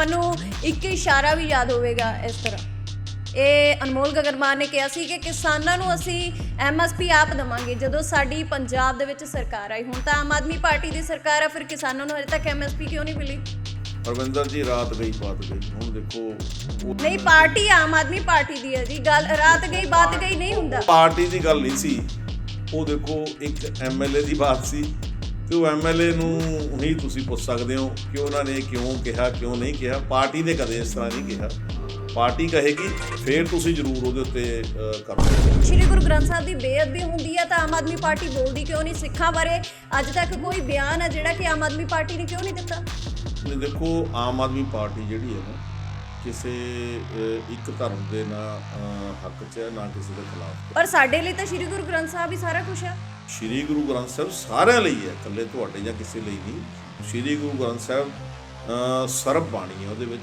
ਤੁਹਾਨੂੰ ਇੱਕ ਇਸ਼ਾਰਾ ਵੀ ਯਾਦ ਹੋਵੇਗਾ ਇਸ ਤਰ੍ਹਾਂ। ਇਹ ਅਨਮੋਲ ਗਗਨਮਾਨ ਨੇ ਕਿਹਾ ਸੀ ਕਿ ਕਿਸਾਨਾਂ ਨੂੰ ਅਸੀਂ ਐਮਐਸਪੀ ਆਪ ਦਵਾਂਗੇ। ਜਦੋਂ ਸਾਡੀ ਪੰਜਾਬ ਦੇ ਵਿੱਚ ਸਰਕਾਰ ਆਈ ਹੁਣ ਤਾਂ ਆਮ ਆਦਮੀ ਪਾਰਟੀ ਦੀ ਸਰਕਾਰ ਆ ਫਿਰ ਕਿਸਾਨਾਂ ਨੂੰ ਹਜੇ ਤੱਕ ਐਮਐਸਪੀ ਕਿਉਂ ਨਹੀਂ ਮਿਲੀ? ਅਰਵਿੰਦਰ ਜੀ ਰਾਤ ਗਈ ਬਾਤ ਗਈ ਹੁਣ ਦੇਖੋ ਨਹੀਂ ਪਾਰਟੀ ਆਮ ਆਦਮੀ ਪਾਰਟੀ ਦੀ ਹੈ ਜੀ। ਗੱਲ ਰਾਤ ਗਈ ਬਾਤ ਗਈ ਨਹੀਂ ਹੁੰਦਾ। ਪਾਰਟੀ ਦੀ ਗੱਲ ਨਹੀਂ ਸੀ। ਉਹ ਦੇਖੋ ਇੱਕ ਐਮਐਲਏ ਦੀ ਬਾਤ ਸੀ। ਤੇ ਉਹ ਐਮਐਲਏ ਨੂੰ ਹੀ ਤੁਸੀਂ ਪੁੱਛ ਸਕਦੇ ਹੋ ਕਿ ਉਹਨਾਂ ਨੇ ਕਿਉਂ ਕਿਹਾ ਕਿਉਂ ਨਹੀਂ ਕਿਹਾ। ਪਾਰਟੀ ਨੇ ਕਦੇ ਇਸ ਤਰ੍ਹਾਂ ਨਹੀਂ ਕਿਹਾ। ਪਾਰਟੀ ਕਹੇਗੀ ਫੇਰ ਤੁਸੀਂ ਜ਼ਰੂਰ ਉਹਦੇ ਉੱਤੇ ਕਰੋ ਸ਼੍ਰੀ ਗੁਰੂ ਗ੍ਰੰਥ ਸਾਹਿਬ ਦੀ ਬੇਅਦਬੀ ਹੁੰਦੀ ਹੈ ਤਾਂ ਆਮ ਆਦਮੀ ਪਾਰਟੀ ਬੋਲਦੀ ਕਿਉਂ ਨਹੀਂ? ਸਿੱਖਾਂ ਬਾਰੇ ਅੱਜ ਤੱਕ ਕੋਈ ਬਿਆਨ ਹੈ ਜਿਹੜਾ ਕਿ ਆਮ ਆਦਮੀ ਪਾਰਟੀ ਨੇ ਕਿਉਂ ਨਹੀਂ ਦਿੱਤਾ? ਨੇ ਦੇਖੋ ਆਮ ਆਦਮੀ ਪਾਰਟੀ ਜਿਹੜੀ ਹੈ ਨਾ ਕਿਸੇ ਇੱਕ ਧਰਮ ਦੇ ਨਾ ਹੱਕ 'ਚ ਨਾ ਕਿਸੇ ਦੇ ਖਿਲਾਫ। ਪਰ ਸਾਡੇ ਲਈ ਤਾਂ ਸ਼੍ਰੀ ਗੁਰੂ ਗ੍ਰੰਥ ਸਾਹਿਬ ਹੀ ਸਾਰਾ ਕੁਝ ਹੈ ਸ਼੍ਰੀ ਗੁਰੂ ਗ੍ਰੰਥ ਸਾਹਿਬ ਸਾਰਿਆਂ ਲਈ ਹੈ, ਇਕੱਲੇ ਤੁਹਾਡੇ ਜਾਂ ਕਿਸੇ ਲਈ ਨਹੀਂ। ਸ਼੍ਰੀ ਗੁਰੂ ਗ੍ਰੰਥ ਸਾਹਿਬ ਸਰਬ ਬਾਣੀ ਹੈ ਉਹਦੇ ਵਿੱਚ।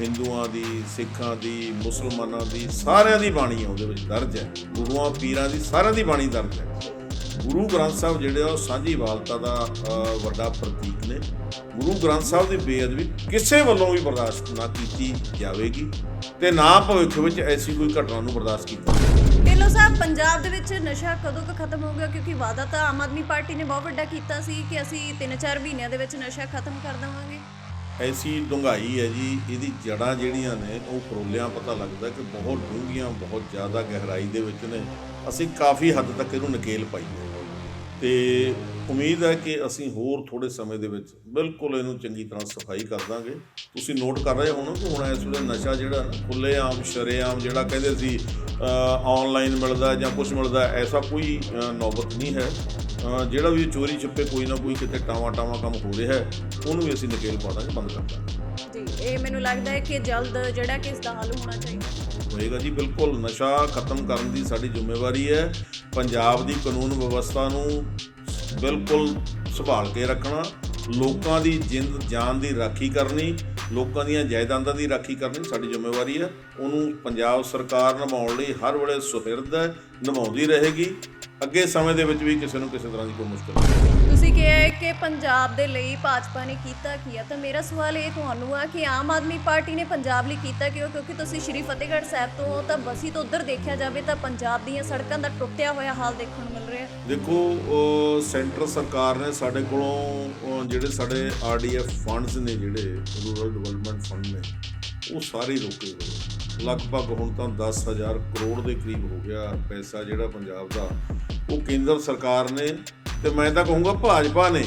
ਹਿੰਦੂਆਂ ਦੀ, ਸਿੱਖਾਂ ਦੀ, ਮੁਸਲਮਾਨਾਂ ਦੀ, ਸਾਰਿਆਂ ਦੀ ਬਾਣੀ ਹੈ ਉਹਦੇ ਵਿੱਚ ਦਰਜ ਹੈ। ਗੁਰੂਆਂ, ਪੀਰਾਂ ਦੀ ਸਾਰਿਆਂ ਦੀ ਬਾਣੀ ਦਰਜ ਹੈ। ਗੁਰੂ ਗ੍ਰੰਥ ਸਾਹਿਬ ਜਿਹੜੇ ਆ, ਉਹ ਸਾਂਝੀ ਵਾਲਤਾ ਦਾ ਵੱਡਾ ਪ੍ਰਤੀਕ ਨੇ। ਗੁਰੂ ਗ੍ਰੰਥ ਸਾਹਿਬ ਦੀ ਬੇਅਦਬੀ ਕਿਸੇ ਵੱਲੋਂ ਵੀ ਬਰਦਾਸ਼ਤ ਨਾ ਕੀਤੀ ਜਾਵੇਗੀ ਤੇ ਨਾ ਭਵਿੱਖ ਵਿੱਚ ਐਸੀ ਕੋਈ ਘਟਨਾ ਨੂੰ ਬਰਦਾਸ਼ਤ ਕੀਤਾ ਢਿੱਲੋਂ ਸਾਹਿਬ, ਪੰਜਾਬ ਦੇ ਵਿੱਚ ਨਸ਼ਾ ਕਦੋਂ ਕੁ ਖਤਮ ਹੋਊਗਾ ਕਿਉਂਕਿ ਵਾਅਦਾ ਤਾਂ ਆਮ ਆਦਮੀ ਪਾਰਟੀ ਨੇ ਬਹੁਤ ਵੱਡਾ ਕੀਤਾ ਸੀ ਕਿ ਅਸੀਂ 3-4 ਮਹੀਨਿਆਂ ਦੇ ਵਿੱਚ ਨਸ਼ਾ ਖਤਮ ਕਰ ਦੇਵਾਂਗੇ। ਐਸੀ ਡੂੰਘਾਈ ਹੈ ਜੀ, ਇਹਦੀ ਜੜਾਂ ਜਿਹੜੀਆਂ ਨੇ, ਉਹ ਫਰੋਲਿਆਂ ਪਤਾ ਲੱਗਦਾ ਕਿ ਬਹੁਤ ਡੂੰਘੀਆਂ, ਬਹੁਤ ਜ਼ਿਆਦਾ ਗਹਿਰਾਈ ਦੇ ਵਿੱਚ ਨੇ। ਅਸੀਂ ਕਾਫੀ ਹੱਦ ਤੱਕ ਇਹਨੂੰ ਨਕੇਲ ਪਾਈ ਹੈ ਤੇ ਉਮੀਦ ਹੈ ਕਿ ਅਸੀਂ ਹੋਰ ਥੋੜੇ ਸਮੇਂ ਦੇ ਵਿੱਚ ਬਿਲਕੁਲ ਇਹਨੂੰ ਚੰਗੀ ਤਰ੍ਹਾਂ ਸਫ਼ਾਈ ਕਰ ਦਾਂਗੇ। ਤੁਸੀਂ ਨੋਟ ਕਰ ਰਹੇ ਹੋਣਾ ਕਿ ਹੁਣ ਇਸ ਵੇਲੇ ਨਸ਼ਾ ਜਿਹੜਾ ਖੁੱਲੇ ਆਮ ਸ਼ਰੇਆਮ ਜਿਹੜਾ ਕਹਿੰਦੇ ਸੀ ਆਨਲਾਈਨ ਮਿਲਦਾ ਜਾਂ ਕੁਝ ਮਿਲਦਾ ਐਸਾ ਕੋਈ ਅ, ਨੌਬਤ ਨਹੀਂ ਹੈ। ਜਿਹੜਾ ਵੀ ਚੋਰੀ ਛਿੱਪੇ ਕੋਈ ਨਾ ਕੋਈ ਕਿਤੇ ਟਾਵਾ ਟਾਵਾ ਕੰਮ ਹੋ ਰਿਹਾ ਹੈ ਉਹਨੂੰ ਵੀ ਅਸੀਂ ਨਕੇਲ ਪਾ ਦਾਂਗੇ ਬੰਦ ਕਰ ਦਾਂਗੇ। ਜੀ ਇਹ ਮੈਨੂੰ ਲੱਗਦਾ ਹੈ ਕਿ ਜਲਦ ਜਿਹੜਾ ਕਿ ਇਸ ਦਾ ਹੱਲ ਹੋਣਾ ਚਾਹੀਦਾ। ਹੋਏਗਾ ਜੀ, ਬਿਲਕੁਲ। ਨਸ਼ਾ ਖਤਮ ਕਰਨ ਦੀ ਸਾਡੀ ਜ਼ਿੰਮੇਵਾਰੀ ਹੈ। ਪੰਜਾਬ ਦੀ ਕਾਨੂੰਨ ਵਿਵਸਥਾ ਨੂੰ ਬਿਲਕੁਲ ਸੰਭਾਲ ਕੇ ਰੱਖਣਾ, ਲੋਕਾਂ ਦੀ ਜਿੰਦ ਜਾਨ ਦੀ ਰਾਖੀ ਕਰਨੀ, ਲੋਕਾਂ ਦੀਆਂ ਜਾਇਦਾਦਾਂ ਦੀ ਰਾਖੀ ਕਰਨੀ ਸਾਡੀ ਜ਼ਿੰਮੇਵਾਰੀ ਹੈ। ਉਹਨੂੰ ਪੰਜਾਬ ਸਰਕਾਰ ਨਿਭਾਉਣ ਲਈ ਹਰ ਵੇਲੇ ਸੁਹਿਰਦ ਹੈ, ਨਿਭਾਉਂਦੀ ਰਹੇਗੀ। ਅੱਗੇ ਸਮੇਂ ਦੇ ਵਿੱਚ ਵੀ ਕਿਸੇ ਨੂੰ ਕਿਸੇ ਤਰ੍ਹਾਂ ਦੀ ਕੋਈ ਮੁਸ਼ਕਲ ਨਹੀਂ। ਤੁਸੀਂ ਹੈ ਕਿ ਪੰਜਾਬ ਦੇ ਲਈ ਭਾਜਪਾ ਨੇ ਕੀਤਾ ਕੀ ਹੈ ਤਾਂ ਮੇਰਾ ਸਵਾਲ ਇਹ ਤੁਹਾਨੂੰ ਆ ਕਿ ਆਮ ਆਦਮੀ ਪਾਰਟੀ ਨੇ ਪੰਜਾਬ ਲਈ ਕੀਤਾ ਕਿਉਂ? ਕਿਉਂਕਿ ਤੁਸੀਂ ਸ਼੍ਰੀ ਫਤਿਹਗੜ੍ਹ ਸਾਹਿਬ ਤੋਂ ਹੋ, ਤਾਂ ਬਸੀ ਤੋਂ ਉੱਧਰ ਦੇਖਿਆ ਜਾਵੇ ਤਾਂ ਪੰਜਾਬ ਦੀਆਂ ਸੜਕਾਂ ਦਾ ਟੁੱਟਿਆ ਹੋਇਆ ਹਾਲ ਦੇਖਣ ਨੂੰ ਮਿਲ ਰਿਹਾ। ਦੇਖੋ, ਉਹ ਸੈਂਟਰ ਸਰਕਾਰ ਨੇ ਸਾਡੇ ਕੋਲੋਂ, ਉਹ ਜਿਹੜੇ ਸਾਡੇ ਆਰਡੀਐਫ ਫੰਡਸ ਨੇ ਜਿਹੜੇ ਰੂਰਲ ਡਿਵੈਲਪਮੈਂਟ ਫੰਡ ਨੇ, ਉਹ ਸਾਰੇ ਰੋਕੇ ਹੋਏ ਲਗਭਗ ਹੁਣ ਤਾਂ 10000 ਕਰੋੜ ਦੇ ਕਰੀਬ ਹੋ ਗਿਆ ਪੈਸਾ ਜਿਹੜਾ ਪੰਜਾਬ ਦਾ। ਉਹ ਕੇਂਦਰ ਸਰਕਾਰ ਨੇ ਤੇ ਮੈਂ ਤਾਂ ਕਹੂੰਗਾ ਭਾਜਪਾ ਨੇ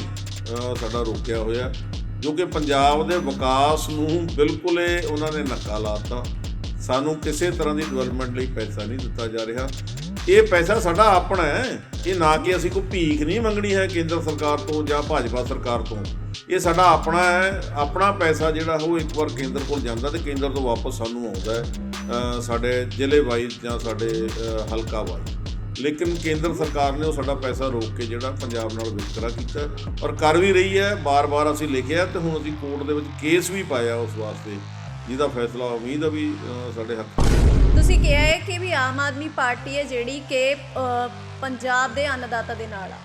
ਸਾਡਾ ਰੋਕਿਆ ਹੋਇਆ। ਜੋ ਕਿ ਪੰਜਾਬ ਦੇ ਵਿਕਾਸ ਨੂੰ ਬਿਲਕੁਲ ਹੀ ਉਹਨਾਂ ਨੇ ਨੱਕਾ ਲਾਤਾ। ਸਾਨੂੰ ਕਿਸੇ ਤਰ੍ਹਾਂ ਦੀ ਡਿਵੈਲਪਮੈਂਟ ਲਈ ਪੈਸਾ ਨਹੀਂ ਦਿੱਤਾ ਜਾ ਰਿਹਾ। ਇਹ ਪੈਸਾ ਸਾਡਾ ਆਪਣਾ ਹੈ। ਇਹ ਨਾ ਕਿ ਅਸੀਂ ਕੋਈ ਭੀਖ ਨਹੀਂ ਮੰਗਣੀ ਹੈ ਕੇਂਦਰ ਸਰਕਾਰ ਤੋਂ ਜਾਂ ਭਾਜਪਾ ਸਰਕਾਰ ਤੋਂ। ਇਹ ਸਾਡਾ ਆਪਣਾ ਹੈ। ਆਪਣਾ ਪੈਸਾ ਜਿਹੜਾ ਉਹ ਇੱਕ ਵਾਰ ਕੇਂਦਰ ਕੋਲ ਜਾਂਦਾ ਤੇ ਕੇਂਦਰ ਤੋਂ ਵਾਪਸ ਸਾਨੂੰ ਆਉਂਦਾ ਹੈ ਸਾਡੇ ਜ਼ਿਲ੍ਹੇ ਵਾਈਜ਼ ਜਾਂ ਸਾਡੇ ਹਲਕਾ ਵਾਈਜ਼। ਲੇਕਿਨ ਕੇਂਦਰ ਸਰਕਾਰ ਨੇ ਉਹ ਸਾਡਾ ਪੈਸਾ ਰੋਕ ਕੇ ਜਿਹੜਾ ਪੰਜਾਬ ਨਾਲ ਵਿਤਕਰਾ ਕੀਤਾ ਔਰ ਕਰ ਵੀ ਰਹੀ ਹੈ, ਬਾਰ-ਬਾਰ ਅਸੀਂ ਲਿਖਿਆ ਤੇ ਹੁਣ ਅਸੀਂ ਕੋਰਟ ਦੇ ਵਿੱਚ ਕੇਸ ਵੀ ਪਾਇਆ ਉਸ ਵਾਸਤੇ, ਜਿਹਦਾ ਫੈਸਲਾ ਉਮੀਦ ਹੈ ਵੀ ਸਾਡੇ ਹੱਕ ਤੁਸੀਂ ਕਿਹਾ ਹੈ ਕਿ ਵੀ ਆਮ ਆਦਮੀ ਪਾਰਟੀ ਹੈ ਜਿਹੜੀ ਕਿ ਪੰਜਾਬ ਦੇ ਅੰਨਦਾਤਾ ਦੇ ਨਾਲ ਆ।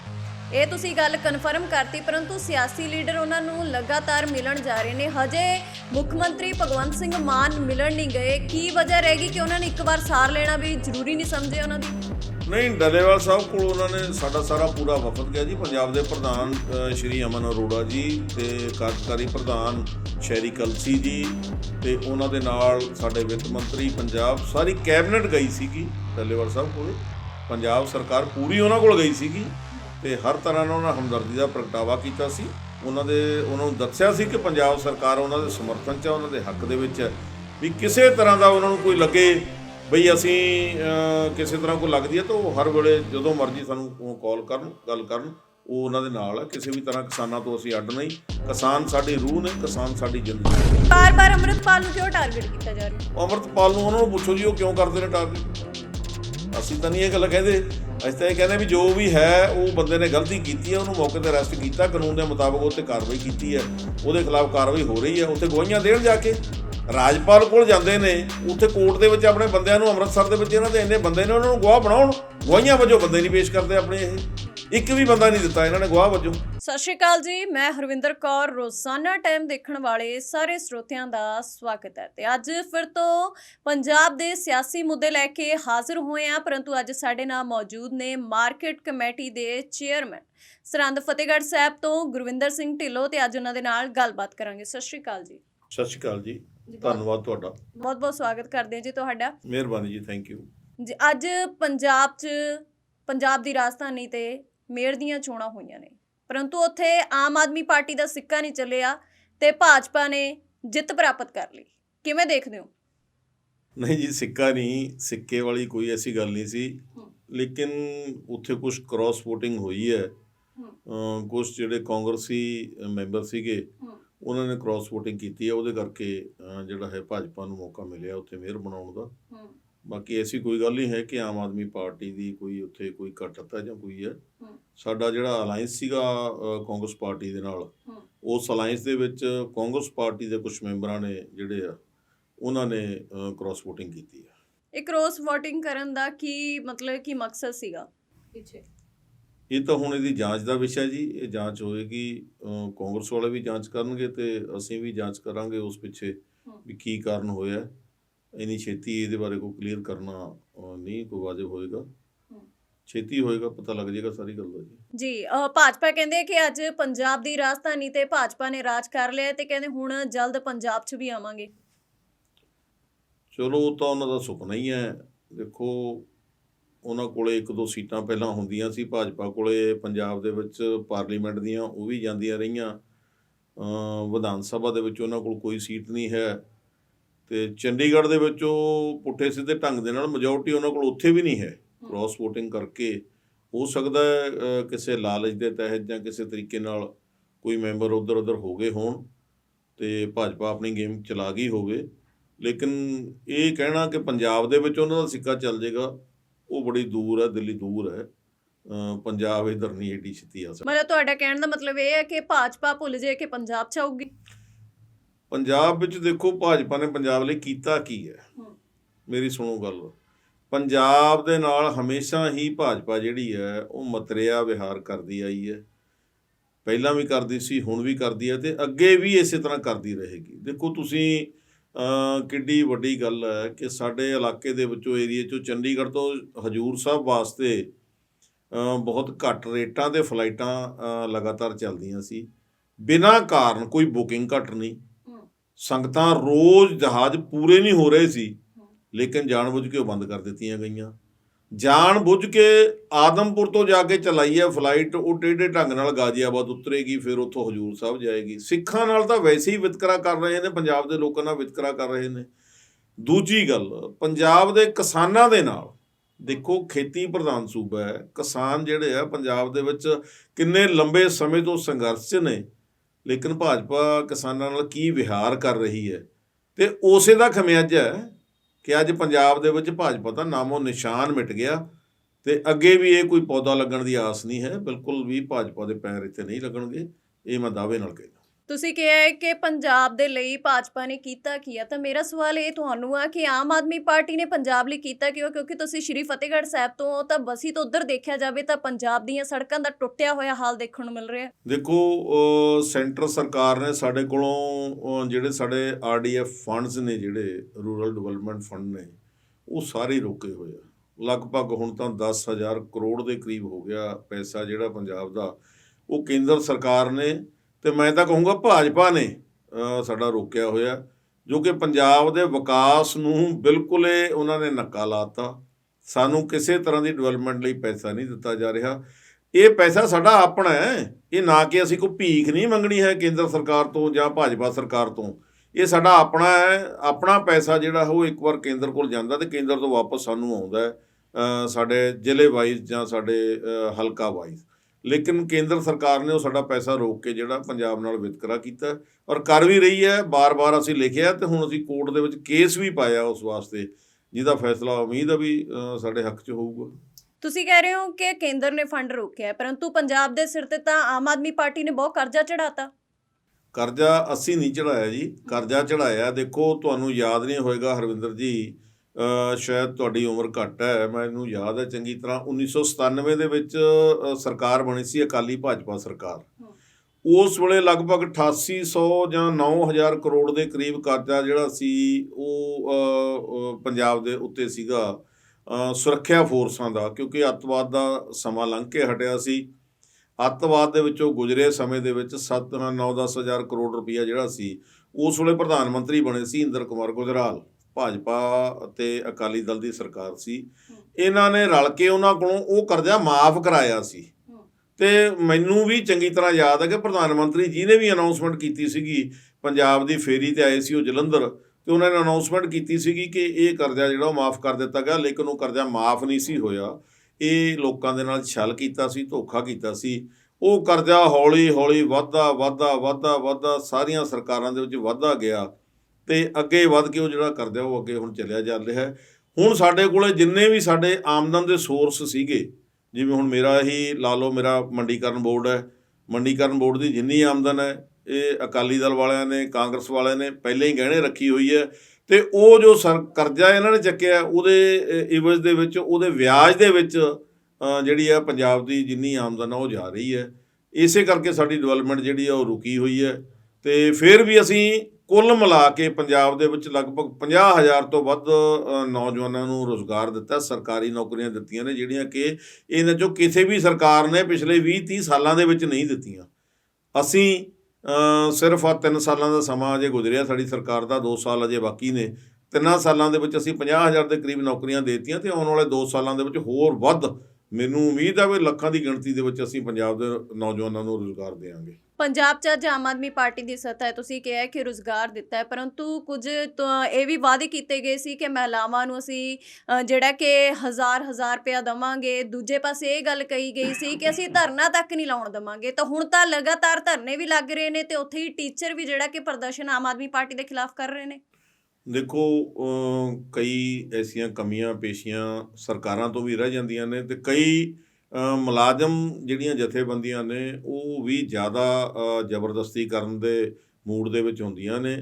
ਇਹ ਤੁਸੀਂ ਗੱਲ ਕਨਫਰਮ ਕਰਤੀ, ਪਰੰਤੂ ਸਿਆਸੀ ਲੀਡਰ ਉਹਨਾਂ ਨੂੰ ਲਗਾਤਾਰ ਮਿਲਣ ਜਾ ਰਹੇ ਨੇ। ਹਜੇ ਮੁੱਖ ਮੰਤਰੀ ਭਗਵੰਤ ਸਿੰਘ ਮਾਨ ਮਿਲਣ ਨਹੀਂ ਗਏ। ਕੀ ਵਜ੍ਹਾ ਰਹੇਗੀ ਕਿ ਉਹਨਾਂ ਨੇ ਇੱਕ ਵਾਰ ਸਾਰ ਲੈਣਾ ਵੀ ਜ਼ਰੂਰੀ ਨਹੀਂ ਸਮਝੇ ਉਹਨਾਂ ਦੀ? ਨਹੀਂ, ਡੱਲੇਵਾਲ ਸਾਹਿਬ ਕੋਲ ਉਹਨਾਂ ਨੇ ਸਾਡਾ ਸਾਰਾ ਪੂਰਾ ਵਫਦ ਗਿਆ ਜੀ। ਪੰਜਾਬ ਦੇ ਪ੍ਰਧਾਨ ਸ਼੍ਰੀ ਅਮਨ ਅਰੋੜਾ ਜੀ ਤੇ ਕਾਰਜਕਾਰੀ ਪ੍ਰਧਾਨ ਸ਼ਹਿਰੀ ਕਲਸੀ ਜੀ ਤੇ ਉਹਨਾਂ ਦੇ ਨਾਲ ਸਾਡੇ ਵਿੱਤ ਮੰਤਰੀ ਪੰਜਾਬ, ਸਾਰੀ ਕੈਬਨਿਟ ਗਈ ਸੀਗੀ ਡੱਲੇਵਾਲ ਸਾਹਿਬ ਕੋਲ। ਪੰਜਾਬ ਸਰਕਾਰ ਪੂਰੀ ਉਹਨਾਂ ਕੋਲ ਗਈ ਸੀਗੀ ਤੇ ਹਰ ਤਰ੍ਹਾਂ ਨਾਲ ਉਹਨਾਂ ਹਮਦਰਦੀ ਦਾ ਪ੍ਰਗਟਾਵਾ ਕੀਤਾ ਸੀ। ਉਹਨਾਂ ਦੇ, ਉਹਨਾਂ ਨੂੰ ਦੱਸਿਆ ਸੀ ਕਿ ਪੰਜਾਬ ਸਰਕਾਰ ਉਹਨਾਂ ਦੇ ਸਮਰਥਨ 'ਚ ਉਹਨਾਂ ਦੇ ਹੱਕ ਦੇ ਵਿੱਚ ਹੈ। ਵੀ ਕਿਸੇ ਤਰ੍ਹਾਂ ਦਾ ਉਹਨਾਂ ਨੂੰ ਕੋਈ ਲੱਗੇ ਬਈ ਅਸੀਂ ਕਿਸੇ ਤਰ੍ਹਾਂ ਕੋਈ ਲੱਗਦੀ ਹੈ ਤਾਂ ਉਹ ਹਰ ਵੇਲੇ ਜਦੋਂ ਮਰਜ਼ੀ ਸਾਨੂੰ ਕਾਲ ਕਰਨ ਗੱਲ ਕਰਨ ਉਹ ਉਹਨਾਂ ਦੇ ਨਾਲ ਹੈ ਕਿਸੇ ਵੀ ਤਰ੍ਹਾਂ ਕਿਸਾਨਾਂ ਤੋਂ ਅਸੀਂ ਅੱਡ ਨਹੀਂ। ਕਿਸਾਨ ਸਾਡੀ ਰੂਹ ਨੇ ਕਿਸਾਨ ਸਾਡੀ ਜ਼ਿੰਦਗੀ ਹੈ ਬਾਰ-ਬਾਰ ਅੰਮ੍ਰਿਤਪਾਲ ਨੂੰ ਕਿਉਂ ਟਾਰਗੇਟ ਕੀਤਾ ਜਾ ਰਿਹਾ? ਅਮਰਤਪਾਲ ਨੂੰ ਉਹਨਾਂ ਨੂੰ ਪੁੱਛੋ ਜੀ ਉਹ ਕਿਉਂ ਕਰਦੇ ਨੇ ਟਾਰਗੇਟ ਅਸੀਂ ਤਾਂ ਨਹੀਂ ਇਹ ਗੱਲ ਕਹਿੰਦੇ। ਅਸੀਂ ਤਾਂ ਇਹ ਕਹਿੰਦੇ ਵੀ ਜੋ ਵੀ ਹੈ ਉਹ ਬੰਦੇ ਨੇ ਗਲਤੀ ਕੀਤੀ ਹੈ ਉਹਨੂੰ ਮੌਕੇ ਤੇ ਅਰੈਸਟ ਕੀਤਾ। ਕਾਨੂੰਨ ਦੇ ਮੁਤਾਬਕ ਉਹ ਤੇ ਕਾਰਵਾਈ ਕੀਤੀ ਹੈ। ਉਹਦੇ ਖਿਲਾਫ ਕਾਰਵਾਈ ਹੋ ਰਹੀ ਹੈ। ਉੱਥੇ ਗਵਾਹੀਆਂ ਦੇਣ ਜਾ ਕੇ। ਰਾਜਪਾਲ ਕੋਲ ਜਾਂਦੇ ਨੇ ਉੱਥੇ ਕੋਰਟ ਦੇ ਵਿੱਚ ਆਪਣੇ ਬੰਦਿਆਂ ਨੂੰ ਅੰਮ੍ਰਿਤਸਰ ਦੇ ਵਿੱਚ ਇਹਨਾਂ ਦੇ ਇੰਨੇ ਬੰਦੇ ਨੇ ਉਹਨਾਂ ਨੂੰ ਗਵਾਹ ਬਣਾਉਣ ਗਵਾਹੀਆਂ ਵਜੋਂ ਬੰਦੇ ਨਹੀਂ ਪੇਸ਼ ਕਰਦੇ ਆਪਣੇ ਇਹ। ਇੱਕ ਵੀ ਬੰਦਾ ਨਹੀਂ ਦਿੱਤਾ ਇਹਨਾਂ ਨੇ ਗਵਾਹ ਵਜੋਂ। ਸਤਿ ਸ਼੍ਰੀ ਅਕਾਲ ਜੀ ਮੈਂ ਹਰਵਿੰਦਰ ਕੌਰ ਰੋਜ਼ਾਨਾ ਟਾਈਮ ਦੇਖਣ ਵਾਲੇ ਸਾਰੇ ਸਰੋਤਿਆਂ ਦਾ ਸਵਾਗਤ ਹੈ। ਤੇ ਅੱਜ ਫਿਰ ਤੋਂ ਪੰਜਾਬ ਦੇ ਸਿਆਸੀ ਮੁੱਦੇ ਲੈ ਕੇ ਹਾਜ਼ਰ ਹੋਏ ਆ ਪਰੰਤੂ ਅੱਜ ਸਾਡੇ ਨਾਲ ਮੌਜੂਦ ਨੇ ਮਾਰਕੀਟ ਕਮੇਟੀ ਦੇ ਚੇਅਰਮੈਨ। ਸਰਹੰਦ ਫਤਿਹਗੜ੍ਹ ਸਾਹਿਬ ਤੋਂ ਗੁਰਵਿੰਦਰ ਸਿੰਘ ਢਿੱਲੋਂ ਤੇ ਅੱਜ ਉਹਨਾਂ ਦੇ ਨਾਲ ਗੱਲਬਾਤ ਕਰਾਂਗੇ। ਸਤਿ ਸ਼੍ਰੀ ਅਕਾਲ ਜੀ। ਸਤਿ ਸ਼੍ਰੀ ਅਕਾਲ ਜੀ। ਧੰਨਵਾਦ ਤੁਹਾਡਾ। ਬਹੁਤ ਬਹੁਤ ਸਵਾਗਤ ਕਰਦੇ ਹਾਂ ਜੀ ਤੁਹਾਡਾ। ਮਿਹਰਬਾਨੀ ਜੀ ਥੈਂਕ ਯੂ ਜੀ ਅੱਜ ਪੰਜਾਬ 'ਚ ਪੰਜਾਬ ਦੀ ਰਾਜਧਾਨੀ ਤੇ ਮੇਅਰ ਦੀਆਂ ਚੋਣਾਂ ਹੋਈਆਂ ਨੇ। ਪਰੰਤੂ ਉੱਥੇ ਆਮ ਆਦਮੀ ਪਾਰਟੀ ਦਾ ਸਿੱਕਾ ਨਹੀਂ ਚੱਲਿਆ ਤੇ ਭਾਜਪਾ ਨੇ ਜਿੱਤ ਪ੍ਰਾਪਤ ਕਰ ਲਈ। ਕਿਵੇਂ ਦੇਖਦੇ ਹੋ? ਨਹੀਂ ਜੀ ਸਿੱਕਾ ਨਹੀਂ। ਸਿੱਕੇ ਵਾਲੀ ਕੋਈ ਐਸੀ ਗੱਲ ਨਹੀਂ ਸੀ। ਲੇਕਿਨ ਉੱਥੇ ਕੁਝ ਕ੍ਰਾਸ VOTING ਹੋਈ ਹੈ। ਕੁਝ ਜਿਹੜੇ ਕਾਂਗਰਸੀ ਮੈਂਬਰ ਸੀਗੇ। ਉਹਨਾਂ ਨੇ ਕ੍ਰਾਸ VOTING ਕੀਤੀ ਹੈ ਉਹਦੇ ਕਰਕੇ ਜਿਹੜਾ ਹੈ ਭਾਜਪਾ ਨੂੰ ਮੌਕਾ ਮਿਲਿਆ ਉੱਥੇ ਮੇਅਰ ਬਣਾਉਣ ਦਾ। ਬਾਕੀ ਐਸੀ ਕੋਈ ਗੱਲ ਨਹੀਂ ਹੈ ਕਿ ਆਮ ਆਦਮੀ ਪਾਰਟੀ ਦੀ ਕੋਈ ਉੱਥੇ ਕੋਈ ਘਟਤ ਹੈ ਜਾਂ ਕੋਈ ਹੈ। ਸਾਡਾ ਜਿਹੜਾ ਅਲਾਈਅੰਸ ਸੀਗਾ ਕਾਂਗਰਸ ਪਾਰਟੀ ਦੇ ਨਾਲ। ਉਸ ਅਲਾਈਅੰਸ ਦੇ ਵਿੱਚ ਕਾਂਗਰਸ ਪਾਰਟੀ ਦੇ ਕੁਝ ਮੈਂਬਰਾਂ ਨੇ ਜਿਹੜੇ ਆ ਉਹਨਾਂ ਨੇ ਕ੍ਰਾਸ VOTING ਕੀਤੀ ਹੈ। ਇਹ ਕ੍ਰੋਸ VOTING ਕਰਨ ਦਾ ਕੀ ਮਤਲਬ ਕੀ ਮਕਸਦ ਸੀਗਾ? ਪਿੱਛੇ। ਇਹ ਤਾਂ ਹੁਣ ਇਹਦੀ ਜਾਂਚ ਦਾ ਵਿਸ਼ਾ ਜੀ ਇਹ ਜਾਂਚ ਹੋਏਗੀ ਕਾਂਗਰਸ ਵਾਲੇ ਵੀ ਜਾਂਚ ਕਰਨਗੇ ਤੇ ਅਸੀਂ ਵੀ ਜਾਂਚ ਕਰਾਂਗੇ ਉਸ ਪਿੱਛੇ। ਵੀ ਕੀ ਕਾਰਨ ਹੋਇਆ। ਇਨੀ ਛੇਤੀ ਇਹਦੇ ਬਾਰੇ ਕੋਈ ਕਲੀਅਰ ਕਰਨਾ ਨਹੀਂ ਕੋਈ ਵਾਜਬ ਹੋਏਗਾ। ਛੇਤੀ ਹੋਏਗਾ ਪਤਾ ਲੱਗ ਜਾਏਗਾ ਸਾਰੀ ਗੱਲ ਦਾ ਜੀ। ਭਾਜਪਾ ਕਹਿੰਦੇ ਕਿ ਅੱਜ ਪੰਜਾਬ ਦੀ ਰਾਜਧਾਨੀ ਤੇ ਭਾਜਪਾ ਨੇ ਰਾਜ ਕਰ ਲਿਆ ਤੇ ਕਹਿੰਦੇ ਹੁਣ ਜਲਦ ਪੰਜਾਬ 'ਚ ਵੀ ਆਵਾਂਗੇ। ਚਲੋ ਤਾਂ ਉਹਨਾਂ ਦਾ ਸੁਪਨਾ ਹੀ ਹੈ। ਦੇਖੋ ਉਹਨਾਂ ਕੋਲੇ ਇੱਕ ਦੋ ਸੀਟਾਂ ਪਹਿਲਾਂ ਹੁੰਦੀਆਂ ਸੀ ਭਾਜਪਾ ਕੋਲੇ ਪੰਜਾਬ ਦੇ ਵਿੱਚ ਪਾਰਲੀਮੈਂਟ ਦੀਆਂ ਉਹ ਵੀ ਜਾਂਦੀਆਂ ਰਹੀਆਂ। ਵਿਧਾਨ ਸਭਾ ਦੇ ਵਿੱਚ ਉਹਨਾਂ ਕੋਲ ਕੋਈ ਸੀਟ ਨਹੀਂ ਹੈ ਤੇ ਚੰਡੀਗੜ੍ਹ ਦੇ ਵਿੱਚ ਉਹ ਪੁੱਠੇ ਸਿੱਧੇ ਢੰਗ ਦੇ ਨਾਲ ਮੈਜੋਰਟੀ ਉਹਨਾਂ ਕੋਲ ਉੱਥੇ ਵੀ ਨਹੀਂ ਹੈ। ਕ੍ਰਾਸ VOTING ਕਰਕੇ ਹੋ ਸਕਦਾ ਕਿਸੇ ਲਾਲਚ ਦੇ ਤਹਿਤ ਜਾਂ ਕਿਸੇ ਤਰੀਕੇ ਨਾਲ ਕੋਈ ਮੈਂਬਰ ਉਧਰ ਉਧਰ ਹੋ ਗਏ ਹੋਣ ਤੇ ਭਾਜਪਾ ਆਪਣੀ ਗੇਮ ਚਲਾ ਗਈ ਹੋਵੇ। ਲੇਕਿਨ ਇਹ ਕਹਿਣਾ ਕਿ ਪੰਜਾਬ ਦੇ ਵਿੱਚ ਉਹਨਾਂ ਦਾ ਸਿੱਕਾ ਚੱਲ ਜਾਏਗਾ ਉਹ ਬੜੀ ਦੂਰ ਹੈ ਦਿੱਲੀ ਦੂਰ ਹੈ। ਪੰਜਾਬ ਇਧਰ ਨਹੀਂ ਏਡੀ ਛੇਤੀ ਆ ਸਕਦਾ। ਮਤਲਬ ਤੁਹਾਡਾ ਕਹਿਣ ਦਾ ਮਤਲਬ ਇਹ ਹੈ ਕਿ ਭਾਜਪਾ ਭੁੱਲ ਜੇ ਕਿ ਪੰਜਾਬ 'ਚ ਆਊਗੀ? ਪੰਜਾਬ ਵਿੱਚ ਦੇਖੋ ਭਾਜਪਾ ਨੇ ਪੰਜਾਬ ਲਈ ਕੀਤਾ ਕੀ ਹੈ। ਮੇਰੀ ਸੁਣੋ ਗੱਲ। ਪੰਜਾਬ ਦੇ ਨਾਲ ਹਮੇਸ਼ਾ ਹੀ ਭਾਜਪਾ ਜਿਹੜੀ ਹੈ ਉਹ ਮਤਰਿਆ ਵਿਹਾਰ ਕਰਦੀ ਆਈ ਹੈ। ਪਹਿਲਾਂ ਵੀ ਕਰਦੀ ਸੀ ਹੁਣ ਵੀ ਕਰਦੀ ਹੈ ਤੇ ਅੱਗੇ ਵੀ ਇਸੇ ਤਰ੍ਹਾਂ ਕਰਦੀ ਰਹੇਗੀ। ਦੇਖੋ ਤੁਸੀਂ ਕਿੱਡੀ ਵੱਡੀ ਗੱਲ ਹੈ ਕਿ ਸਾਡੇ ਇਲਾਕੇ ਦੇ ਵਿੱਚੋਂ ਏਰੀਏ ਚੋਂ ਚੰਡੀਗੜ੍ਹ ਤੋਂ ਹਜੂਰ ਸਾਹਿਬ ਵਾਸਤੇ ਬਹੁਤ ਘੱਟ ਰੇਟਾਂ ਤੇ ਫਲਾਈਟਾਂ ਲਗਾਤਾਰ ਚੱਲਦੀਆਂ ਸੀ। ਬਿਨਾਂ ਕਾਰਨ ਕੋਈ ਬੁਕਿੰਗ ਘੱਟ ਨਹੀਂ। ਸੰਗਤਾਂ ਰੋਜ਼ ਜਹਾਜ਼ ਪੂਰੇ ਨਹੀਂ ਹੋ ਰਹੇ ਸੀ ਲੇਕਿਨ ਜਾਣਬੁੱਝ ਕੇ ਉਹ ਬੰਦ ਕਰ ਦਿੱਤੀਆਂ ਗਈਆਂ। ਜਾਣ ਬੁੱਝ ਕੇ ਆਦਮਪੁਰ ਤੋਂ ਜਾ ਕੇ ਚਲਾਈ ਹੈ ਫਲਾਈਟ ਉਹ ਟੇਢੇ ਢੰਗ ਨਾਲ ਗਾਜ਼ੀਆਬਾਦ ਉਤਰੇਗੀ, ਫਿਰ ਉੱਥੋਂ ਹਜੂਰ ਸਾਹਿਬ ਜਾਏਗੀ। ਸਿੱਖਾਂ ਨਾਲ ਤਾਂ ਵੈਸੇ ਹੀ ਵਿਤਕਰਾ ਕਰ ਰਹੇ ਨੇ, ਪੰਜਾਬ ਦੇ ਲੋਕਾਂ ਨਾਲ ਵਿਤਕਰਾ ਕਰ ਰਹੇ ਨੇ। ਦੂਜੀ ਗੱਲ, ਪੰਜਾਬ ਦੇ ਕਿਸਾਨਾਂ ਦੇ ਨਾਲ, ਦੇਖੋ ਖੇਤੀ ਪ੍ਰਧਾਨ ਸੂਬਾ ਹੈ, ਕਿਸਾਨ ਜਿਹੜੇ ਆ ਪੰਜਾਬ ਦੇ ਵਿੱਚ ਕਿੰਨੇ ਲੰਬੇ ਸਮੇਂ ਤੋਂ ਸੰਘਰਸ਼ 'ਚ ਨੇ, ਲੇਕਿਨ ਭਾਜਪਾ ਕਿਸਾਨਾਂ ਨਾਲ ਕੀ ਵਿਹਾਰ ਕਰ ਰਹੀ ਹੈ? ਤੇ ਉਸੇ ਦਾ ਖਮਿਆਜਾ ਹੈ ਕਿ ਅੱਜ ਪੰਜਾਬ ਦੇ ਵਿੱਚ ਭਾਜਪਾ ਦਾ ਨਾਮੋ ਨਿਸ਼ਾਨ ਮਿਟ ਗਿਆ ਤੇ ਅੱਗੇ ਵੀ ਇਹ ਕੋਈ ਪੌਦਾ ਲੱਗਣ ਦੀ ਆਸ ਨਹੀਂ ਹੈ। ਬਿਲਕੁਲ ਵੀ ਭਾਜਪਾ ਦੇ ਪੈਰ ਇੱਥੇ ਨਹੀਂ ਲੱਗਣਗੇ। ਇਹ ਮੈਂ ਦਾਅਵੇ ਨਾਲ ਕਹਿੰਦਾ। ਤੁਸੀਂ ਕਿਹਾ ਹੈ ਕਿ ਪੰਜਾਬ ਦੇ ਲਈ ਭਾਜਪਾ ਨੇ ਕੀਤਾ ਕੀ ਆ? ਤਾਂ ਮੇਰਾ ਸਵਾਲ ਇਹ ਤੁਹਾਨੂੰ ਆ ਕਿ ਆਮ ਆਦਮੀ ਪਾਰਟੀ ਨੇ ਪੰਜਾਬ ਲਈ ਕੀਤਾ ਕਿਉਂ? ਕਿਉਂਕਿ ਤੁਸੀਂ ਸ਼੍ਰੀ ਫਤਿਹਗੜ੍ਹ ਸਾਹਿਬ ਤੋਂ ਹੋ ਤਾਂ ਬਸੀ ਤੋਂ ਉਧਰ ਦੇਖਿਆ ਜਾਵੇ ਤਾਂ ਪੰਜਾਬ ਦੀਆਂ ਸੜਕਾਂ ਦਾ ਟੁੱਟਿਆ ਹੋਇਆ ਹਾਲ ਦੇਖਣ ਨੂੰ ਮਿਲ ਰਿਹਾ। ਦੇਖੋ ਸੈਂਟਰ ਸਰਕਾਰ ਨੇ ਸਾਡੇ ਕੋਲੋਂ ਜਿਹੜੇ ਸਾਡੇ ਆਰਡੀਐਫ ਫੰਡਸ ਨੇ, ਜਿਹੜੇ ਰੂਰਲ ਡਿਵੈਲਪਮੈਂਟ ਫੰਡ ਨੇ, ਉਹ ਸਾਰੇ ਰੋਕੇ ਹੋਏ ਆ। ਲਗਭਗ ਹੁਣ ਤਾਂ 10000 ਕਰੋੜ ਦੇ ਕਰੀਬ ਹੋ ਗਿਆ ਪੈਸਾ ਜਿਹੜਾ ਪੰਜਾਬ ਦਾ, ਉਹ ਕੇਂਦਰ ਸਰਕਾਰ ਨੇ ਤੇ ਮੈਂ ਤਾਂ ਕਹੂੰਗਾ ਭਾਜਪਾ ਨੇ ਸਾਡਾ ਰੋਕਿਆ ਹੋਇਆ, ਜੋ ਕਿ ਪੰਜਾਬ ਦੇ ਵਿਕਾਸ ਨੂੰ ਬਿਲਕੁਲ ਹੀ ਉਹਨਾਂ ਨੇ ਨੱਕਾ ਲਾਤਾ। ਸਾਨੂੰ ਕਿਸੇ ਤਰ੍ਹਾਂ ਦੀ ਡਿਵੈਲਪਮੈਂਟ ਲਈ ਪੈਸਾ ਨਹੀਂ ਦਿੱਤਾ ਜਾ ਰਿਹਾ। ਇਹ ਪੈਸਾ ਸਾਡਾ ਆਪਣਾ ਹੈ। ਇਹ ਨਾ ਕਿ ਅਸੀਂ ਕੋਈ ਭੀਖ ਨਹੀਂ ਮੰਗਣੀ ਹੈ ਕੇਂਦਰ ਸਰਕਾਰ ਤੋਂ ਜਾਂ ਭਾਜਪਾ ਸਰਕਾਰ ਤੋਂ। ਇਹ ਸਾਡਾ ਆਪਣਾ ਹੈ। ਆਪਣਾ ਪੈਸਾ ਜਿਹੜਾ ਉਹ ਇੱਕ ਵਾਰ ਕੇਂਦਰ ਕੋਲ ਜਾਂਦਾ ਤੇ ਕੇਂਦਰ ਤੋਂ ਵਾਪਸ ਸਾਨੂੰ ਆਉਂਦਾ ਸਾਡੇ ਜ਼ਿਲ੍ਹੇ ਵਾਈਜ਼ ਜਾਂ ਸਾਡੇ ਹਲਕਾ ਵਾਈਜ਼ ਲੇਕਿਨ ਕੇਂਦਰ ਸਰਕਾਰ ਨੇ ਉਹ ਸਾਡਾ ਪੈਸਾ ਰੋਕ ਕੇ ਜਿਹੜਾ ਪੰਜਾਬ ਨਾਲ ਵਿਤਕਰਾ ਕੀਤਾ ਔਰ ਕਰ ਵੀ ਰਹੀ ਹੈ ਬਾਰ-ਬਾਰ ਅਸੀਂ ਲਿਖਿਆ ਤੇ ਹੁਣ ਅਸੀਂ ਕੋਰਟ ਦੇ ਵਿੱਚ ਕੇਸ ਵੀ ਪਾਇਆ ਉਸ ਵਾਸਤੇ ਜਿਹਦਾ ਫੈਸਲਾ ਉਮੀਦ ਹੈ ਵੀ ਸਾਡੇ ਹੱਕ 'ਚ ਹੋਊਗਾ। ਤੁਸੀਂ ਕਹਿ ਰਹੇ ਹੋ ਕਿ ਕੇਂਦਰ ਨੇ ਫੰਡ ਰੋਕਿਆ ਪਰੰਤੂ ਪੰਜਾਬ ਦੇ ਸਿਰ ਤੇ ਤਾਂ ਆਮ ਆਦਮੀ ਪਾਰਟੀ ਨੇ ਬਹੁਤ ਕਰਜ਼ਾ ਚੜਾਤਾ ਕਰਜ਼ਾ ਅਸੀਂ ਨਹੀਂ ਚੜਾਇਆ ਜੀ ਕਰਜ਼ਾ ਚੜਾਇਆ ਦੇਖੋ ਤੁਹਾਨੂੰ ਯਾਦ ਨਹੀਂ ਹੋਏਗਾ ਹਰਵਿੰਦਰ ਜੀ ਸ਼ਾਇਦ ਤੁਹਾਡੀ ਉਮਰ ਘੱਟ ਹੈ ਮੈਨੂੰ ਯਾਦ ਹੈ ਚੰਗੀ ਤਰ੍ਹਾਂ 1997 ਦੇ ਵਿੱਚ ਸਰਕਾਰ ਬਣੀ ਸੀ ਅਕਾਲੀ ਭਾਜਪਾ ਸਰਕਾਰ। ਉਸ ਵੇਲੇ ਲਗਭਗ 8800 ਜਾਂ 9000 ਕਰੋੜ ਦੇ ਕਰੀਬ ਕਰਜ਼ਾ ਜਿਹੜਾ ਸੀ ਉਹ ਪੰਜਾਬ ਦੇ ਉੱਤੇ ਸੀਗਾ ਸੁਰੱਖਿਆ ਫੋਰਸਾਂ ਦਾ ਕਿਉਂਕਿ ਅੱਤਵਾਦ ਦਾ ਸਮਾਂ ਲੰਘ ਕੇ ਹਟਿਆ ਸੀ। ਅੱਤਵਾਦ ਦੇ ਵਿੱਚੋਂ ਗੁਜ਼ਰੇ ਸਮੇਂ ਦੇ ਵਿੱਚ 7 9-10 ਹਜ਼ਾਰ ਕਰੋੜ ਰੁਪਈਆ ਜਿਹੜਾ ਸੀ ਉਸ ਵੇਲੇ ਪ੍ਰਧਾਨ ਮੰਤਰੀ ਬਣੇ ਸੀ ਇੰਦਰ ਕੁਮਾਰ ਗੁਜਰਾਲ। ਭਾਜਪਾ ਅਤੇ ਅਕਾਲੀ ਦਲ ਦੀ ਸਰਕਾਰ ਸੀ। ਇਹਨਾਂ ਨੇ ਰਲ ਕੇ ਉਹਨਾਂ ਕੋਲੋਂ ਉਹ ਕਰਜ਼ਾ ਮਾਫ ਕਰਾਇਆ ਸੀ। ਤੇ ਮੈਨੂੰ ਵੀ ਚੰਗੀ ਤਰ੍ਹਾਂ ਯਾਦ ਹੈ ਕਿ ਪ੍ਰਧਾਨ ਮੰਤਰੀ ਜੀ ਨੇ ਵੀ ਅਨਾਉਂਸਮੈਂਟ ਕੀਤੀ ਸੀਗੀ, ਪੰਜਾਬ ਦੀ ਫੇਰੀ ਤੇ ਆਏ ਸੀ ਉਹ ਜਲੰਧਰ, ਤੇ ਉਹਨਾਂ ਨੇ ਅਨਾਉਂਸਮੈਂਟ ਕੀਤੀ ਸੀਗੀ ਕਿ ਇਹ ਕਰਜ਼ਾ ਜਿਹੜਾ ਉਹ ਮਾਫ ਕਰ ਦਿੱਤਾ ਗਿਆ, ਲੇਕਿਨ ਉਹ ਕਰਜ਼ਾ ਮਾਫ ਨਹੀਂ ਸੀ ਹੋਇਆ। ਇਹ ਲੋਕਾਂ ਦੇ ਨਾਲ ਛਲ ਕੀਤਾ ਸੀ, ਧੋਖਾ ਕੀਤਾ ਸੀ। ਉਹ ਕਰਜ਼ਾ ਹੌਲੀ ਹੌਲੀ ਵੱਧਦਾ ਵੱਧਦਾ ਵੱਧਦਾ ਵੱਧਦਾ ਸਾਰੀਆਂ ਸਰਕਾਰਾਂ ਦੇ ਵਿੱਚ ਵੱਧਦਾ ਗਿਆ। ਤੇ ਅੱਗੇ ਵੱਧ ਕੇ ਉਹ ਜਿਹੜਾ ਕਰਜ਼ਾ ਉਹ ਅੱਗੇ ਹੁਣ ਚੱਲਿਆ ਜਾ ਰਿਹਾ ਹੈ। ਹੁਣ ਸਾਡੇ ਕੋਲੇ ਜਿੰਨੇ ਵੀ ਸਾਡੇ ਆਮਦਨ ਦੇ ਸੋਰਸ ਸੀਗੇ ਜਿਵੇਂ ਹੁਣ ਮੇਰਾ ਹੀ ਲਾ ਲਓ ਮੇਰਾ ਮੰਡੀਕਰਨ ਬੋਰਡ ਹੈ। ਮੰਡੀਕਰਨ ਬੋਰਡ ਦੀ ਜਿੰਨੀ ਆਮਦਨ ਹੈ ਇਹ ਅਕਾਲੀ ਦਲ ਵਾਲਿਆਂ ਨੇ ਕਾਂਗਰਸ ਵਾਲਿਆਂ ਨੇ ਪਹਿਲਾਂ ਹੀ ਗਹਿਣੇ ਰੱਖੀ ਹੋਈ ਹੈ। ਤੇ ਉਹ ਜੋ ਸਰ ਕਰਜ਼ਾ ਇਹਨਾਂ ਨੇ ਚੱਕਿਆ ਉਹਦੇ ਅ, ਇਵਜ਼ ਦੇ ਵਿੱਚ ਉਹਦੇ ਵਿਆਜ ਦੇ ਵਿੱਚ ਜਿਹੜੀ ਆ ਪੰਜਾਬ ਦੀ ਜਿੰਨੀ ਆਮਦਨ ਆ ਉਹ ਜਾ ਰਹੀ ਹੈ। ਇਸੇ ਕਰਕੇ ਸਾਡੀ ਡਿਵੈਲਪਮੈਂਟ ਜਿਹੜੀ ਆ ਉਹ ਰੁਕੀ ਹੋਈ ਹੈ। ਤੇ ਫਿਰ ਵੀ ਅਸੀਂ ਕੁੱਲ ਮਿਲਾ ਕੇ ਪੰਜਾਬ ਦੇ ਵਿੱਚ ਲਗਭਗ 50000 ਤੋਂ ਵੱਧ ਨੌਜਵਾਨਾਂ ਨੂੰ ਰੋਜ਼ਗਾਰ ਦਿੱਤਾ, ਸਰਕਾਰੀ ਨੌਕਰੀਆਂ ਦਿੱਤੀਆਂ ਨੇ, ਜਿਹੜੀਆਂ ਕਿ ਇਹਨਾਂ ਚੋਂ ਕਿਸੇ ਵੀ ਸਰਕਾਰ ਨੇ ਪਿਛਲੇ 20 30 ਸਾਲਾਂ ਦੇ ਵਿੱਚ ਨਹੀਂ ਦਿੱਤੀਆਂ। ਅਸੀਂ ਸਿਰਫ ਆ 3 ਸਾਲਾਂ ਦਾ ਸਮਾਂ ਅਜੇ ਗੁਜ਼ਰਿਆ, ਸਾਡੀ ਸਰਕਾਰ ਦਾ 2 ਸਾਲ ਅਜੇ ਬਾਕੀ ਨੇ। ਤਿੰਨਾਂ ਸਾਲਾਂ ਦੇ ਵਿੱਚ ਅਸੀਂ 50000 ਦੇ ਕਰੀਬ ਨੌਕਰੀਆਂ ਦੇਤੀਆਂ ਤੇ ਆਉਣ ਵਾਲੇ 2 ਸਾਲਾਂ ਦੇ ਵਿੱਚ ਹੋਰ ਵੱਧ ਮੈਨੂੰ ਉਮੀਦ ਹੈ ਵੀ ਲੱਖਾਂ ਦੀ ਗਿਣਤੀ ਦੇ ਵਿੱਚ ਅਸੀਂ ਪੰਜਾਬ ਦੇ ਨੌਜਵਾਨਾਂ ਨੂੰ ਰੋਜ਼ਗਾਰ ਦੇਵਾਂਗੇ। ਪੰਜਾਬ 'ਚ ਅੱਜ ਆਮ ਆਦਮੀ ਪਾਰਟੀ ਦੀ ਸੱਤਾ ਹੈ। ਤੁਸੀਂ ਕਿਹਾ ਕਿ ਰੁਜ਼ਗਾਰ ਦਿੱਤਾ ਹੈ ਪਰੰਤੂ ਕੁਝ ਤਾਂ ਇਹ ਵੀ ਵਾਅਦੇ ਕੀਤੇ ਗਏ ਸੀ ਕਿ ਮਹਿਲਾਵਾਂ ਨੂੰ ਅਸੀਂ ਅ, ਜਿਹੜਾ ਕਿ ਹਜ਼ਾਰ ਹਜ਼ਾਰ ਰੁਪਇਆ ਦਵਾਂਗੇ। ਦੂਜੇ ਪਾਸੇ ਇਹ ਗੱਲ ਕਹੀ ਗਈ ਸੀ ਕਿ ਅਸੀਂ ਧਰਨਾ ਤੱਕ ਨਹੀਂ ਲਾਉਣ ਦਵਾਂਗੇ। ਤਾਂ ਹੁਣ ਤਾਂ ਲਗਾਤਾਰ ਧਰਨੇ ਵੀ ਲੱਗ ਰਹੇ ਨੇ ਤੇ ਉੱਥੇ ਹੀ ਟੀਚਰ ਵੀ ਜਿਹੜਾ ਕਿ ਪ੍ਰਦਰਸ਼ਨ ਆਮ ਆਦਮੀ ਪਾਰਟੀ ਦੇ ਖਿਲਾਫ ਕਰ ਰਹੇ ਨੇ। ਦੇਖੋ ਕਈ ਐਸੀਆਂ ਕਮੀਆਂ ਪੇਸ਼ੀਆਂ ਸਰਕਾਰਾਂ ਤੋਂ ਵੀ ਰਹਿ ਜਾਂਦੀਆਂ ਨੇ ਤੇ ਕਈ ਮੁਲਾਜ਼ਮ ਜਿਹੜੀਆਂ ਜਥੇਬੰਦੀਆਂ ਨੇ, ਉਹ ਵੀ ਜ਼ਿਆਦਾ ਜ਼ਬਰਦਸਤੀ ਕਰਨ ਦੇ ਮੂਡ ਦੇ ਵਿੱਚ ਹੁੰਦੀਆਂ ਨੇ।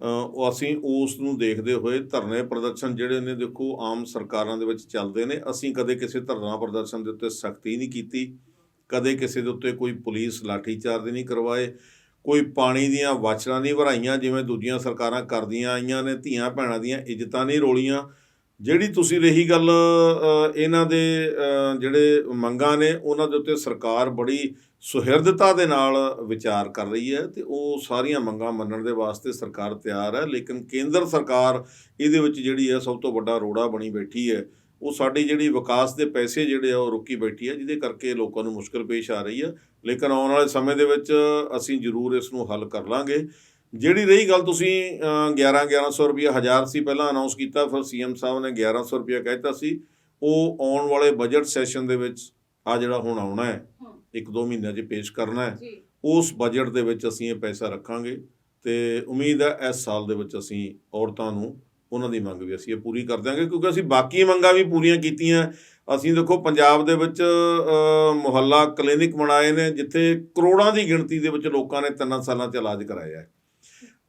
ਉਹ ਅਸੀਂ ਉਸ ਨੂੰ ਦੇਖਦੇ ਹੋਏ ਧਰਨੇ ਪ੍ਰਦਰਸ਼ਨ ਜਿਹੜੇ ਨੇ, ਦੇਖੋ, ਆਮ ਸਰਕਾਰਾਂ ਦੇ ਵਿੱਚ ਚੱਲਦੇ ਨੇ। ਅਸੀਂ ਕਦੇ ਕਿਸੇ ਧਰਨਾ ਪ੍ਰਦਰਸ਼ਨ ਦੇ ਉੱਤੇ ਸਖਤੀ ਨਹੀਂ ਕੀਤੀ, ਕਦੇ ਕਿਸੇ ਦੇ ਉੱਤੇ ਕੋਈ ਪੁਲਿਸ ਲਾਠੀਚਾਰਜ ਨਹੀਂ ਕਰਵਾਏ। ਕੋਈ ਪਾਣੀ ਦੀਆਂ ਵਾਚਰਾਂ ਨਹੀਂ ਭਰਾਈਆਂ ਜਿਵੇਂ ਦੂਜੀਆਂ ਸਰਕਾਰਾਂ ਕਰਦੀਆਂ ਆਈਆਂ ਨੇ, ਧੀਆਂ ਭੈਣਾਂ ਦੀਆਂ ਇੱਜ਼ਤਾਂ ਨਹੀਂ ਰੋਲੀਆਂ। ਜਿਹੜੀ ਤੁਸੀਂ ਰਹੀ ਗੱਲ ਇਹਨਾਂ ਦੇ ਜਿਹੜੇ ਮੰਗਾਂ ਨੇ, ਉਹਨਾਂ ਦੇ ਉੱਤੇ ਸਰਕਾਰ ਬੜੀ ਸੁਹਿਰਦਤਾ ਦੇ ਨਾਲ ਵਿਚਾਰ ਕਰ ਰਹੀ ਹੈ ਤੇ ਉਹ ਸਾਰੀਆਂ ਮੰਗਾਂ ਮੰਨਣ ਦੇ ਵਾਸਤੇ ਸਰਕਾਰ ਤਿਆਰ ਹੈ। ਲੇਕਿਨ ਕੇਂਦਰ ਸਰਕਾਰ ਇਹਦੇ ਵਿੱਚ ਜਿਹੜੀ ਹੈ ਸਭ ਤੋਂ ਵੱਡਾ ਰੋੜਾ ਬਣੀ ਬੈਠੀ ਹੈ। ਉਹ ਸਾਡੀ ਜਿਹੜੀ ਵਿਕਾਸ ਦੇ ਪੈਸੇ ਜਿਹੜੇ ਆ ਉਹ ਰੁਕੀ ਬੈਠੀ ਹੈ, ਜਿਹਦੇ ਕਰਕੇ ਲੋਕਾਂ ਨੂੰ ਮੁਸ਼ਕਲ ਪੇਸ਼ ਆ ਰਹੀ ਹੈ। ਲੇਕਿਨ ਆਉਣ ਵਾਲੇ ਸਮੇਂ ਦੇ ਵਿੱਚ ਅਸੀਂ ਜ਼ਰੂਰ ਇਸ ਨੂੰ ਹੱਲ ਕਰ ਲਾਂਗੇ। ਜਿਹੜੀ ਰਹੀ ਗੱਲ ਤੁਸੀਂ ਅ, 11 1100 ਰੁਪਏ ਹਜ਼ਾਰ ਸੀ ਪਹਿਲਾਂ ਅਨਾਉਂਸ ਕੀਤਾ ਫਿਰ ਸੀਐਮ ਸਾਹਿਬ ਨੇ 1100 ਰੁਪਏ ਕਹਿਤਾ ਸੀ। ਉਹ ਆਉਣ ਵਾਲੇ ਬਜਟ ਸੈਸ਼ਨ ਦੇ ਵਿੱਚ ਆ ਜਿਹੜਾ ਹੁਣ ਆਉਣਾ ਹੈ ਇੱਕ ਦੋ ਮਹੀਨਿਆਂ 'ਚ ਪੇਸ਼ ਕਰਨਾ ਹੈ। ਉਸ ਬਜਟ ਦੇ ਵਿੱਚ ਅਸੀਂ ਇਹ ਪੈਸਾ ਰੱਖਾਂਗੇ ਤੇ ਉਮੀਦ ਹੈ ਇਸ ਸਾਲ ਦੇ ਵਿੱਚ ਅਸੀਂ ਔਰਤਾਂ ਨੂੰ ਉਹਨਾਂ ਦੀ ਮੰਗ ਵੀ ਅਸੀਂ ਇਹ ਪੂਰੀ ਕਰ ਦਿਆਂਗੇ, ਕਿਉਂਕਿ ਅਸੀਂ ਬਾਕੀ ਮੰਗਾਂ ਵੀ ਪੂਰੀਆਂ ਕੀਤੀਆਂ। ਅਸੀਂ ਦੇਖੋ, ਪੰਜਾਬ ਦੇ ਵਿੱਚ ਮੁਹੱਲਾ ਕਲੀਨਿਕ ਬਣਾਏ ਨੇ, ਜਿੱਥੇ ਕਰੋੜਾਂ ਦੀ ਗਿਣਤੀ ਦੇ ਵਿੱਚ ਲੋਕਾਂ ਨੇ ਤਿੰਨਾਂ ਸਾਲਾਂ 'ਚ ਇਲਾਜ ਕਰਾਇਆ ਹੈ।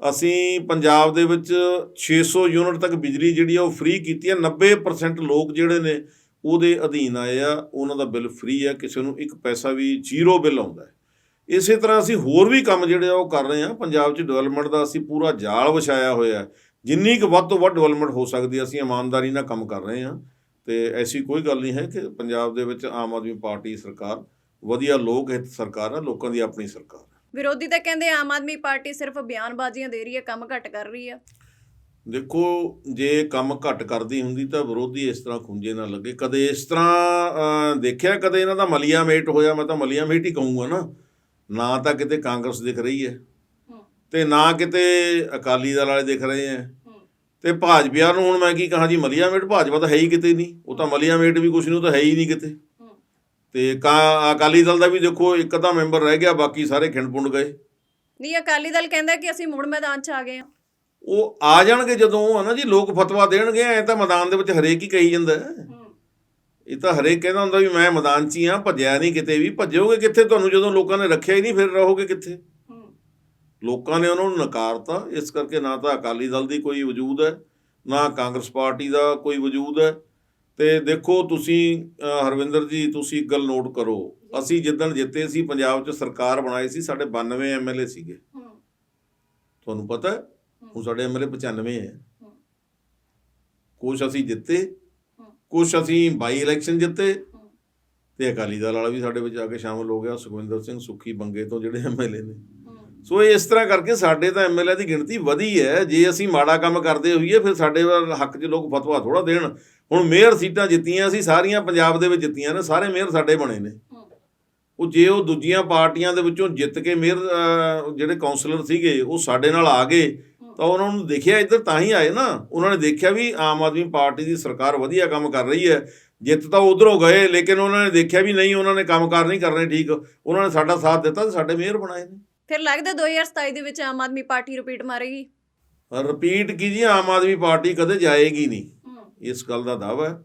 ਅਸੀਂ ਪੰਜਾਬ ਦੇ ਵਿੱਚ 600 ਯੂਨਿਟ ਤੱਕ ਬਿਜਲੀ ਜਿਹੜੀ ਆ ਉਹ ਫ੍ਰੀ ਕੀਤੀ ਹੈ। 90% ਲੋਕ ਜਿਹੜੇ ਨੇ, ਉਹਦੇ ਅਧੀਨ ਆਏ ਆ, ਉਹਨਾਂ ਦਾ ਬਿੱਲ ਫ੍ਰੀ ਆ ਕਿਸੇ ਨੂੰ ਇੱਕ ਪੈਸਾ ਵੀ ਜ਼ੀਰੋ ਬਿੱਲ ਆਉਂਦਾ ਹੈ। ਇਸੇ ਤਰ੍ਹਾਂ ਅਸੀਂ ਹੋਰ ਵੀ ਕੰਮ ਜਿਹੜੇ ਆ ਉਹ ਕਰ ਰਹੇ ਹਾਂ। ਪੰਜਾਬ 'ਚ ਡਿਵੈਲਪਮੈਂਟ ਦਾ ਅਸੀਂ ਪੂਰਾ ਜਾਲ ਵਿਛਾਇਆ ਹੋਇਆ ਹੈ। ਜਿੰਨੀ ਕੁ ਵੱਧ ਤੋਂ ਵੱਧ ਡਿਵੈਲਪਮੈਂਟ ਹੋ ਸਕਦੀ ਹੈ ਅਸੀਂ ਇਮਾਨਦਾਰੀ ਨਾਲ ਕੰਮ ਕਰ ਰਹੇ ਹਾਂ। ਤੇ ਐਸੀ ਕੋਈ ਗੱਲ ਨਹੀਂ ਹੈ ਕਿ ਪੰਜਾਬ ਦੇ ਵਿੱਚ ਆਮ ਆਦਮੀ ਪਾਰਟੀ ਸਰਕਾਰ ਵਧੀਆ ਲੋਕ ਹਿੱਤ ਸਰਕਾਰ ਹੈ ਲੋਕਾਂ ਦੀ ਆਪਣੀ ਸਰਕਾਰ ਹੈ। ਵਿਰੋਧੀ ਤਾਂ ਕਹਿੰਦੇ ਆਮ ਆਦਮੀ ਪਾਰਟੀ ਸਿਰਫ ਬਿਆਨਬਾਜ਼ੀਆਂ ਦੇ ਰਹੀ ਹੈ ਕੰਮ ਘੱਟ ਕਰ ਰਹੀ ਹੈ। ਦੇਖੋ ਜੇ ਕੰਮ ਘੱਟ ਕਰਦੀ ਹੁੰਦੀ ਤਾਂ ਵਿਰੋਧੀ ਇਸ ਤਰ੍ਹਾਂ ਖੁੰਝੇ ਨਾ ਲੱਗੇ। ਕਦੇ ਇਸ ਤਰ੍ਹਾਂ ਦੇਖਿਆ ਕਦੇ ਇਹਨਾਂ ਦਾ ਮਲੀਆ ਮੇਟ ਹੋਇਆ ਮੈਂ ਤਾਂ ਮਲੀਆ ਮੇਟ ਹੀ ਕਹੂੰਗਾ ਨਾ। ਨਾ ਤਾਂ ਕਿਤੇ ਕਾਂਗਰਸ ਦਿਖ ਰਹੀ ਹੈ। ਤੇ ਨਾ ਕਿਤੇ ਅਕਾਲੀ ਦਲ ਵਾਲੇ ਦਿਖ ਰਹੇ ਹੈ ਤੇ ਭਾਜਪਾ ਨੂੰ ਹੁਣ ਮੈਂ ਕੀ ਕਹਾਂ ਜੀ ਮਲੀਆ ਮੇਟ ਭਾਜਪਾ ਤਾਂ ਹੈ ਹੀ ਕਿਤੇ ਨਹੀਂ। ਉਹ ਤਾਂ ਮਲੀਆ ਮੇਟ ਵੀ ਕੁਛ ਨਹੀਂ ਤਾਂ ਹੈ ਹੀ ਨਹੀਂ ਕਿਤੇ। ਤੇ ਅਕਾਲੀ ਦਲ ਦਾ ਵੀ ਦੇਖੋ ਇੱਕ ਅੱਧਾ ਮੈਂਬਰ ਰਹਿ ਗਿਆ ਬਾਕੀ ਸਾਰੇ ਖਿੰਡ ਗਏ। ਨਹੀਂ ਅਕਾਲੀ ਦਲ ਕਹਿੰਦਾ ਕਿ ਅਸੀਂ ਮੁੜ ਮੈਦਾਨ 'ਚ ਆ ਗਏ ਹਾਂ। ਉਹ ਆ ਜਾਣਗੇ ਜਦੋਂ ਆ ਨਾ ਜੀ ਲੋਕ ਫਤਵਾ ਦੇਣਗੇ ਐ ਤਾਂ ਮੈਦਾਨ ਦੇ ਵਿੱਚ ਹਰੇਕ ਹੀ ਕਹੀ ਜਾਂਦਾ ਹੈ। ਇਹ ਤਾਂ ਹਰੇਕ ਕਹਿੰਦਾ ਹੁੰਦਾ ਵੀ ਮੈਂ ਮੈਦਾਨ 'ਚ ਹੀ ਆ ਭੱਜਿਆ ਨਹੀਂ ਕਿਤੇ ਵੀ। ਭੱਜੋਗੇ ਕਿੱਥੇ? ਤੁਹਾਨੂੰ ਜਦੋਂ ਲੋਕਾਂ ਨੇ ਰੱਖਿਆ ਹੀ ਨਹੀਂ ਫਿਰ ਰਹੋਗੇ ਕਿੱਥੇ? ਲੋਕਾਂ ਨੇ ਉਹਨਾਂ ਨੂੰ ਨਕਾਰਤਾ ਇਸ ਕਰਕੇ ਨਾ ਤਾਂ ਅਕਾਲੀ ਦਲ ਦੀ ਕੋਈ ਵਜੂਦ ਹੈ ਨਾ ਕਾਂਗਰਸ ਪਾਰਟੀ ਦਾ ਕੋਈ ਵਜੂਦ ਹੈ। ਤੇ ਦੇਖੋ ਤੁਸੀਂ ਹਰਵਿੰਦਰ ਜੀ ਤੁਸੀਂ ਇੱਕ ਗੱਲ ਨੋਟ ਕਰੋ ਅਸੀਂ ਜਿੱਦਣ ਜਿੱਤੇ ਸੀ ਪੰਜਾਬ 'ਚ ਸਰਕਾਰ ਬਣਾਈ ਸੀ ਸਾਡੇ 92 ਐਮਐਲਏ ਸੀਗੇ। ਤੁਹਾਨੂੰ ਪਤਾ ਹੈ? ਹੁਣ ਸਾਡੇ ਐਮਐਲਏ 95 ਹੈ। ਕੁਛ ਅਸੀਂ ਜਿੱਤੇ ਕੁਛ ਅਸੀਂ ਬਾਈ ਇਲੈਕਸ਼ਨ ਜਿੱਤੇ ਤੇ ਅਕਾਲੀ ਦਲ ਵਾਲਾ ਵੀ ਸਾਡੇ ਵਿੱਚ ਆ ਕੇ ਸ਼ਾਮਲ ਹੋ ਗਿਆ ਸੁਖਵਿੰਦਰ ਸਿੰਘ ਸੁੱਖੀ ਬੰਗੇ ਤੋਂ ਜਿਹੜੇ ਐਮਐਲਏ ਨੇ। ਸੋ ਇਸ ਤਰ੍ਹਾਂ ਕਰਕੇ ਸਾਡੇ ਤਾਂ ਐਮਐਲਏ ਦੀ ਗਿਣਤੀ ਵਧੀ ਹੈ। ਜੇ ਅਸੀਂ ਮਾੜਾ ਕੰਮ ਕਰਦੇ ਹੋਈਏ, ਫਿਰ ਸਾਡੇ ਵੱਲ ਹੱਕ 'ਚ ਲੋਕ ਫਤਵਾ ਥੋੜਾ ਦੇਣ। ਹੁਣ ਮੇਅਰ ਸੀਟਾਂ ਜਿੱਤੀਆਂ ਅਸੀਂ ਸਾਰੀਆਂ ਪੰਜਾਬ ਦੇ ਵਿੱਚ ਜਿੱਤੀਆਂ ਨੇ, ਸਾਰੇ ਮੇਅਰ ਸਾਡੇ ਬਣੇ ਨੇ। ਉਹ ਜੇ ਉਹ ਦੂਜੀਆਂ ਪਾਰਟੀਆਂ ਦੇ ਵਿੱਚੋਂ ਜਿੱਤ ਕੇ ਮੇਅਰ ਜਿਹੜੇ ਕਾਉਂਸਲਰ ਸੀਗੇ, ਉਹ ਸਾਡੇ ਨਾਲ ਆ ਗਏ, ਤਾਂ ਉਹਨਾਂ ਨੂੰ ਦੇਖਿਆ ਇੱਧਰ ਤਾਂ ਹੀ ਆਏ ਨਾ। ਉਹਨਾਂ ਨੇ ਦੇਖਿਆ ਵੀ ਆਮ ਆਦਮੀ ਪਾਰਟੀ ਦੀ ਸਰਕਾਰ ਵਧੀਆ ਕੰਮ ਕਰ ਰਹੀ ਹੈ। ਜਿੱਤ ਤਾਂ ਉਧਰੋਂ ਗਏ, ਲੇਕਿਨ ਉਹਨਾਂ ਨੇ ਦੇਖਿਆ ਵੀ ਨਹੀਂ, ਉਹਨਾਂ ਨੇ ਕੰਮਕਾਰ ਨਹੀਂ ਕਰਨੇ ਠੀਕ। ਉਹਨਾਂ ਨੇ ਸਾਡਾ ਸਾਥ ਦਿੱਤਾ ਤੇ ਸਾਡੇ ਮੇਅਰ ਬਣਾਏ ਨੇ। ਫਿਰ ਲੱਗਦਾ 2027 ਦੇ ਵਿੱਚ ਆਮ ਆਦਮੀ ਪਾਰਟੀ ਰਿਪੀਟ ਮਾਰੇਗੀ? ਰਿਪੀਟ ਕੀ ਜੀ? ਆਮ ਆਦਮੀ ਪਾਰਟੀ ਕਦੇ ਜਾਏਗੀ ਨਹੀਂ। ਇਸ ਗੱਲ ਦਾ ਦਾਅਵਾ ਹੈ।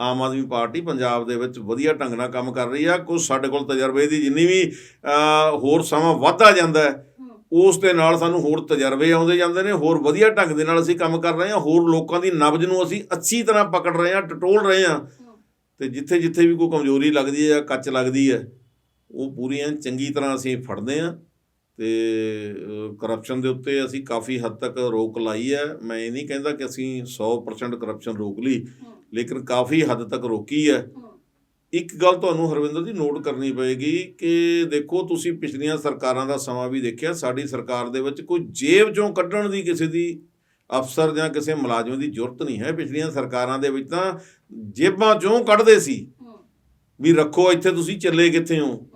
ਆਮ ਆਦਮੀ ਪਾਰਟੀ ਪੰਜਾਬ ਦੇ ਵਿੱਚ ਵਧੀਆ ਢੰਗ ਨਾਲ ਕੰਮ ਕਰ ਰਹੀ ਆ। ਕੁਝ ਸਾਡੇ ਕੋਲ ਤਜਰਬੇ ਦੀ ਜਿੰਨੀ ਵੀ ਹੋਰ ਸਮਾਂ ਵੱਧਦਾ ਜਾਂਦਾ ਹੈ ਉਸ ਦੇ ਨਾਲ ਸਾਨੂੰ ਹੋਰ ਤਜਰਬੇ ਆਉਂਦੇ ਜਾਂਦੇ ਨੇ। ਹੋਰ ਵਧੀਆ ਢੰਗ ਦੇ ਨਾਲ ਅਸੀਂ ਕੰਮ ਕਰ ਰਹੇ ਹਾਂ। ਹੋਰ ਲੋਕਾਂ ਦੀ ਨਬਜ਼ ਨੂੰ ਅਸੀਂ ਅੱਛੀ ਤਰ੍ਹਾਂ ਪਕੜ ਰਹੇ ਹਾਂ ਟਟੋਲ ਰਹੇ ਹਾਂ। ਤੇ ਜਿੱਥੇ ਜਿੱਥੇ ਵੀ ਕੋਈ ਕਮਜ਼ੋਰੀ ਲੱਗਦੀ ਹੈ ਕੱਚ ਲੱਗਦੀ ਹੈ ਉਹ ਪੂਰੀਆਂ ਚੰਗੀ ਤਰ੍ਹਾਂ ਅਸੀਂ ਫੜਦੇ ਹਾਂ। ਤੇ ਕਰਪਸ਼ਨ ਦੇ ਉੱਤੇ ਅਸੀਂ ਕਾਫੀ ਹੱਦ ਤੱਕ ਰੋਕ ਲਾਈ ਹੈ। ਮੈਂ ਇਹ ਨਹੀਂ ਕਹਿੰਦਾ ਕਿ ਅਸੀਂ 100% ਕਰਪਸ਼ਨ ਰੋਕ ਲਈ ਲੇਕਿਨ ਕਾਫੀ ਹੱਦ ਤੱਕ ਰੋਕੀ ਹੈ। ਇੱਕ ਗੱਲ ਤੁਹਾਨੂੰ ਹਰਵਿੰਦਰ ਜੀ ਨੋਟ ਕਰਨੀ ਪਏਗੀ ਕਿ ਦੇਖੋ ਤੁਸੀਂ ਪਿਛਲੀਆਂ ਸਰਕਾਰਾਂ ਦਾ ਸਮਾਂ ਵੀ ਦੇਖਿਆ ਸਾਡੀ ਸਰਕਾਰ ਦੇ ਵਿੱਚ ਕੋਈ ਜੇਬ ਚੋਂ ਕੱਢਣ ਦੀ ਕਿਸੇ ਦੀ ਅਫਸਰ ਜਾਂ ਕਿਸੇ ਮੁਲਾਜ਼ਮ ਦੀ ਜ਼ਰੂਰਤ ਨਹੀਂ ਹੈ। ਪਿਛਲੀਆਂ ਸਰਕਾਰਾਂ ਦੇ ਵਿੱਚ ਤਾਂ ਜੇਬਾਂ ਚੋਂ ਕੱਢਦੇ ਸੀ ਵੀ ਰੱਖੋ ਇੱਥੇ ਤੁਸੀਂ ਚੱਲੇ ਕਿੱਥੇ ਹੋ।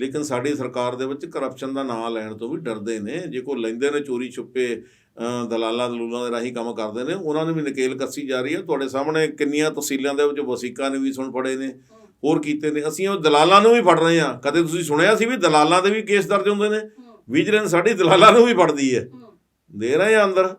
ਲੇਕਿਨ ਸਾਡੀ ਸਰਕਾਰ ਦੇ ਵਿੱਚ ਕਰਪਸ਼ਨ ਦਾ ਨਾਂ ਲੈਣ ਤੋਂ ਵੀ ਡਰਦੇ ਨੇ। ਜੇ ਕੋਈ ਲੈਂਦੇ ਨੇ, ਚੋਰੀ ਛੁਪੇ ਦਲਾਲਾਂ ਦਲੂਲਾਂ ਦੇ ਰਾਹੀਂ ਕੰਮ ਕਰਦੇ ਨੇ, ਉਹਨਾਂ ਨੂੰ ਵੀ ਨਕੇਲ ਕੱਸੀ ਜਾ ਰਹੀ ਹੈ। ਤੁਹਾਡੇ ਸਾਹਮਣੇ ਕਿੰਨੀਆਂ ਤਹਿਸੀਲਾਂ ਦੇ ਵਿੱਚ ਵਸੀਕਾਂ ਨੇ ਵੀ ਸੁਣ ਫੜੇ ਨੇ, ਹੋਰ ਕੀਤੇ ਨੇ। ਅਸੀਂ ਉਹ ਦਲਾਲਾਂ ਨੂੰ ਵੀ ਫੜ ਰਹੇ ਹਾਂ। ਕਦੇ ਤੁਸੀਂ ਸੁਣਿਆ ਸੀ ਵੀ ਦਲਾਲਾਂ ਦੇ ਵੀ ਕੇਸ ਦਰਜ ਹੁੰਦੇ ਨੇ? ਵਿਜੀਲੈਂਸ ਸਾਡੀ ਦਲਾਲਾਂ ਨੂੰ ਵੀ ਫੜਦੀ ਹੈ। ਦੇ ਰਹੇ ਆ ਅੰਦਰ।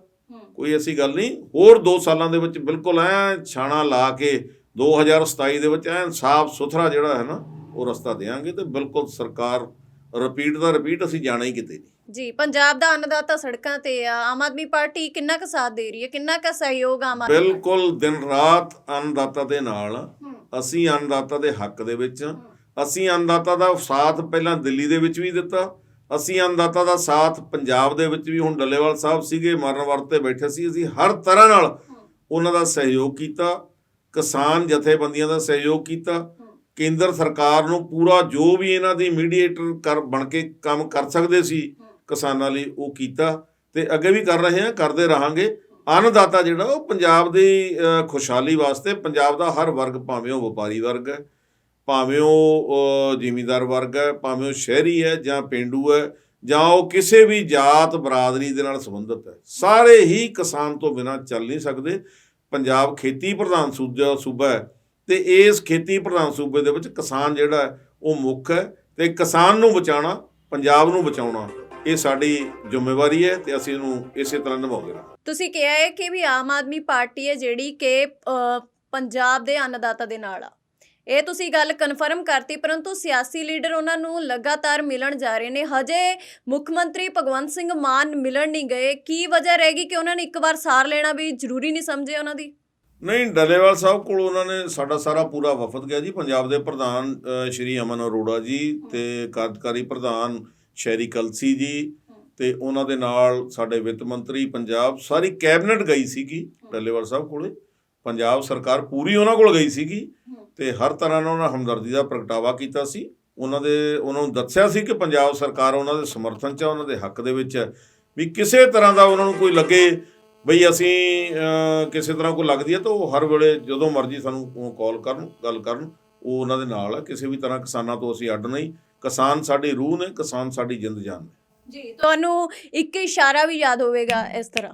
ਕੋਈ ਐਸੀ ਗੱਲ ਨਹੀਂ। ਹੋਰ 2 ਸਾਲਾਂ ਦੇ ਵਿੱਚ ਬਿਲਕੁਲ ਐ ਛਾਣਾ ਲਾ ਕੇ 2027 ਦੇ ਵਿੱਚ ਐਨ ਸਾਫ਼ ਸੁਥਰਾ ਜਿਹੜਾ ਹੈ ਨਾ ਉਹ ਰਸਤਾ ਦੇਾਂਗੇ ਤੇ ਬਿਲਕੁਲ ਸਰਕਾਰ ਰਿਪੀਟ ਦਾ ਰਿਪੀਟ ਅਸੀਂ ਜਾਣਾ ਹੀ ਕਿਤੇ ਨਹੀਂ। ਜੀ ਪੰਜਾਬ ਦਾ ਅੰਨਦਾਤਾ ਸੜਕਾਂ ਤੇ ਆ ਆਮ ਆਦਮੀ ਪਾਰਟੀ ਕਿੰਨਾ ਕੁ ਸਾਥ ਦੇ ਰਹੀ ਹੈ? ਕਿੰਨਾ ਕੁ ਸਹਿਯੋਗ ਆਮ ਆਦਮੀ ਬਿਲਕੁਲ ਦਿਨ ਰਾਤ ਅੰਨਦਾਤਾ ਦੇ ਨਾਲ ਅਸੀਂ ਅੰਨਦਾਤਾ ਦੇ ਹੱਕ ਦੇ ਵਿੱਚ। ਅਸੀਂ ਅੰਨਦਾਤਾ ਦਾ ਸਾਥ ਪਹਿਲਾਂ ਦਿੱਲੀ ਦੇ ਵਿੱਚ ਵੀ ਦਿੱਤਾ। ਅਸੀਂ ਅੰਨਦਾਤਾ ਦਾ ਸਾਥ ਪੰਜਾਬ ਦੇ ਵਿੱਚ ਵੀ ਹੁਣ ਡੱਲੇਵਾਲ ਸਾਹਿਬ ਸੀਗੇ ਮਰਨ ਵਰਤ ਬੈਠੇ ਸੀ ਅਸੀਂ ਹਰ ਤਰ੍ਹਾਂ ਨਾਲ ਉਹਨਾਂ ਦਾ ਸਹਿਯੋਗ ਕੀਤਾ। ਕਿਸਾਨ ਜਥੇਬੰਦੀਆਂ ਦਾ ਸਹਿਯੋਗ ਕੀਤਾ। ਕੇਂਦਰ ਸਰਕਾਰ ਨੂੰ ਪੂਰਾ ਜੋ ਵੀ ਇਹਨਾਂ ਦੀ ਮੀਡੀਏਟਰ ਕਰ ਬਣ ਕੇ ਕੰਮ ਕਰ ਸਕਦੇ ਸੀ ਕਿਸਾਨਾਂ ਲਈ ਉਹ ਕੀਤਾ ਤੇ ਅੱਗੇ ਵੀ ਕਰ ਰਹੇ ਹਾਂ ਕਰਦੇ ਰਹਾਂਗੇ। ਅੰਨਦਾਤਾ ਜਿਹੜਾ ਉਹ ਪੰਜਾਬ ਦੀ ਖੁਸ਼ਹਾਲੀ ਵਾਸਤੇ ਪੰਜਾਬ ਦਾ ਹਰ ਵਰਗ ਭਾਵੇਂ ਉਹ ਵਪਾਰੀ ਵਰਗ ਹੈ ਭਾਵੇਂ ਉਹ ਅ, ਜ਼ਿਮੀਂਦਾਰ ਵਰਗ ਹੈ ਭਾਵੇਂ ਉਹ ਸ਼ਹਿਰੀ ਹੈ ਜਾਂ ਪਿੰਡੂ ਹੈ ਜਾਂ ਉਹ ਕਿਸੇ ਵੀ ਜਾਤ ਬਰਾਦਰੀ ਦੇ ਨਾਲ ਸੰਬੰਧਿਤ ਹੈ। ਸਾਰੇ ਹੀ ਕਿਸਾਨ ਤੋਂ ਬਿਨਾਂ ਚੱਲ ਨਹੀਂ ਸਕਦੇ। ਪੰਜਾਬ ਖੇਤੀ ਪ੍ਰਧਾਨ ਸੂਜਾ ਸੂਬਾ ਹੈ। ਤੇ ਇਸ ਖੇਤੀ ਪ੍ਰਧਾਨ ਸੂਬੇ ਦੇ ਵਿੱਚ ਕਿਸਾਨ ਜਿਹੜਾ ਉਹ ਮੁੱਖ ਹੈ ਤੇ ਕਿਸਾਨ ਨੂੰ ਬਚਾਉਣਾ, ਪੰਜਾਬ ਨੂੰ ਬਚਾਉਣਾ, ਇਹ ਸਾਡੀ ਜ਼ਿੰਮੇਵਾਰੀ ਹੈ ਤੇ ਅਸੀਂ ਇਹਨੂੰ ਇਸੇ ਤਰ੍ਹਾਂ ਨਿਭਾਉਂਦੇ ਰਹਾਂਗੇ। ਤੁਸੀਂ ਕਿਹਾ ਹੈ ਕਿ ਵੀ ਆਮ ਆਦਮੀ ਪਾਰਟੀ ਹੈ ਜਿਹੜੀ ਕਿ ਪੰਜਾਬ ਦੇ ਅੰਨਦਾਤਾ ਦੇ ਨਾਲ ਆ। ਇਹ ਤੁਸੀਂ ਗੱਲ ਕਨਫਰਮ ਕਰਤੀ, ਪਰੰਤੂ ਸਿਆਸੀ ਲੀਡਰ ਉਹਨਾਂ ਨੂੰ ਲਗਾਤਾਰ ਮਿਲਣ ਜਾ ਰਹੇ ਨੇ। ਹਜੇ ਮੁੱਖ ਮੰਤਰੀ ਭਗਵੰਤ ਸਿੰਘ ਮਾਨ ਮਿਲਣ ਨਹੀਂ ਗਏ। ਕੀ ਵਜ੍ਹਾ ਰਹੇਗੀ ਕਿ ਉਹਨਾਂ ਨੇ ਇੱਕ ਵਾਰ ਸਾਰ ਲੈਣਾ ਵੀ ਜ਼ਰੂਰੀ ਨਹੀਂ ਸਮਝੇ ਉਹਨਾਂ ਦੀ? ਨਹੀਂ, ਡੱਲੇਵਾਲ ਸਾਹਿਬ ਕੋਲ ਉਹਨਾਂ ਨੇ ਸਾਡਾ ਸਾਰਾ ਪੂਰਾ ਵਫਦ ਗਿਆ ਜੀ। ਪੰਜਾਬ ਦੇ ਪ੍ਰਧਾਨ ਸ਼੍ਰੀ ਅਮਨ ਅਰੋੜਾ ਜੀ ਤੇ ਕਾਰਜਕਾਰੀ ਪ੍ਰਧਾਨ ਸ਼ੈਰੀ ਕਲਸੀ ਜੀ ਤੇ ਉਹਨਾਂ ਦੇ ਨਾਲ ਸਾਡੇ ਵਿੱਤ ਮੰਤਰੀ ਪੰਜਾਬ, ਸਾਰੀ ਕੈਬਨਿਟ ਗਈ ਸੀਗੀ ਡੱਲੇਵਾਲ ਸਾਹਿਬ ਕੋਲੇ। ਪੰਜਾਬ ਸਰਕਾਰ ਪੂਰੀ ਉਹਨਾਂ ਕੋਲ ਗਈ ਸੀਗੀ ਤੇ ਹਰ ਤਰ੍ਹਾਂ ਨਾਲ ਉਹਨਾਂ ਹਮਦਰਦੀ ਦਾ ਪ੍ਰਗਟਾਵਾ ਕੀਤਾ ਸੀ। ਉਹਨਾਂ ਦੇ, ਉਹਨਾਂ ਨੂੰ ਦੱਸਿਆ ਸੀ ਕਿ ਪੰਜਾਬ ਸਰਕਾਰ ਉਹਨਾਂ ਦੇ ਸਮਰਥਨ 'ਚ ਉਹਨਾਂ ਦੇ ਹੱਕ ਦੇ ਵਿੱਚ ਹੈ ਵੀ ਕਿਸੇ ਤਰ੍ਹਾਂ ਦਾ ਉਹਨਾਂ ਨੂੰ ਕੋਈ ਲੱਗੇ ਬਈ ਅਸੀਂ ਕਿਸੇ ਤਰ੍ਹਾਂ ਕੋਈ ਲੱਗਦੀ ਹੈ ਤਾਂ ਉਹ ਹਰ ਵੇਲੇ ਜਦੋਂ ਮਰਜ਼ੀ ਸਾਨੂੰ ਕਾਲ ਕਰਨ ਗੱਲ ਕਰਨ ਉਹ ਉਹਨਾਂ ਦੇ ਨਾਲ ਹੈ ਕਿਸੇ ਵੀ ਤਰ੍ਹਾਂ ਕਿਸਾਨਾਂ ਤੋਂ ਅਸੀਂ ਅੱਡ ਨਹੀਂ। ਕਿਸਾਨ ਸਾਡੀ ਰੂਹ ਨੇ ਕਿਸਾਨ ਸਾਡੀ ਜਿੰਦ ਜਾਨ ਨੇ। ਜੀ ਤੁਹਾਨੂੰ ਇੱਕ ਇਸ਼ਾਰਾ ਵੀ ਯਾਦ ਹੋਵੇਗਾ ਇਸ ਤਰ੍ਹਾਂ।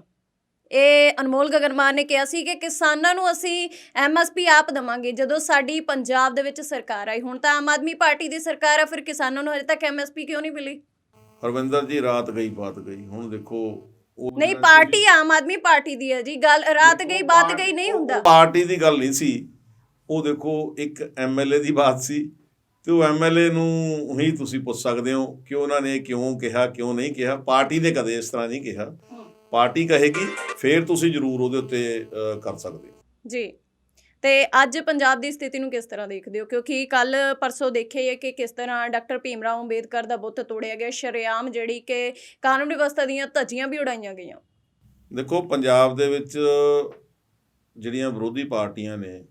ਇਹ ਅਨਮੋਲ ਗਗਨਮਾਨ ਨੇ ਕਿਹਾ ਸੀ ਕਿ ਕਿਸਾਨਾਂ ਨੂੰ ਅਸੀਂ ਐਮਐਸਪੀ ਆਪ ਦਵਾਂਗੇ। ਜਦੋਂ ਸਾਡੀ ਪੰਜਾਬ ਦੇ ਵਿੱਚ ਸਰਕਾਰ ਆਈ ਹੁਣ ਤਾਂ ਆਮ ਆਦਮੀ ਪਾਰਟੀ ਦੀ ਸਰਕਾਰ ਆ ਫਿਰ ਕਿਸਾਨਾਂ ਨੂੰ ਹਜੇ ਤੱਕ ਐਮਐਸਪੀ ਕਿਉਂ ਨਹੀਂ ਮਿਲੀ? ਹਰਵਿੰਦਰ ਜੀ ਰਾਤ ਗਈ ਬਾਤ ਗਈ। ਹੁਣ ਦੇਖੋ ਉਹ ਨਹੀਂ ਪਾਰਟੀ ਆਮ ਆਦਮੀ ਪਾਰਟੀ ਦੀ ਹੈ ਜੀ। ਗੱਲ ਰਾਤ ਗਈ ਬਾਤ ਗਈ ਨਹੀਂ ਹੁੰਦਾ। ਪਾਰਟੀ ਦੀ ਗੱਲ ਨਹੀਂ ਸੀ। ਉਹ ਦੇਖੋ ਇੱਕ ਐਮਐਲਏ ਦੀ ਬਾਤ ਸੀ। ਤੇ ਉਹ ਐਮਐਲਏ ਨੂੰ ਹੀ ਤੁਸੀਂ ਪੁੱਛ ਸਕਦੇ ਹੋ ਕਿ ਉਹਨਾਂ ਨੇ ਕਿਉਂ ਕਿਹਾ ਕਿਉਂ ਨਹੀਂ ਕਿਹਾ? ਪਾਰਟੀ ਨੇ ਕਦੇ ਇਸ ਤਰ੍ਹਾਂ ਨਹੀਂ ਕਿਹਾ। ਪਾਰਟੀ ਕਹੇਗੀ ਫਿਰ ਤੁਸੀਂ ਜ਼ਰੂਰ ਉਹਦੇ ਉੱਤੇ ਕਰ ਸਕਦੇ ਹੋ। ਜੀ। ਤੇ ਅੱਜ ਪੰਜਾਬ ਦੀ ਸਥਿਤੀ ਨੂੰ ਕਿਸ ਤਰ੍ਹਾਂ ਦੇਖਦੇ ਹੋ ਕਿਉਂਕਿ ਕੱਲ ਪਰਸੋਂ ਦੇਖਿਆ ਕਿ ਕਿਸ ਤਰ੍ਹਾਂ ਡਾਕਟਰ ਭੀਮ ਰਾਓ ਅੰਬੇਦਕਰ ਦਾ ਬੁੱਤ ਤੋੜਿਆ ਗਿਆ ਸ਼ਰੇਆਮ ਜਿਹੜੀ ਕਿ ਕਾਨੂੰਨ ਵਿਵਸਥਾ ਦੀਆਂ ਧੱਜੀਆਂ ਵੀ ਉਡਾਈਆਂ ਗਈਆਂ ਦੇਖੋ ਪੰਜਾਬ ਦੇ ਵਿੱਚ ਜਿਹੜੀਆਂ ਵਿਰੋਧੀ ਪਾਰਟੀਆਂ ਨੇ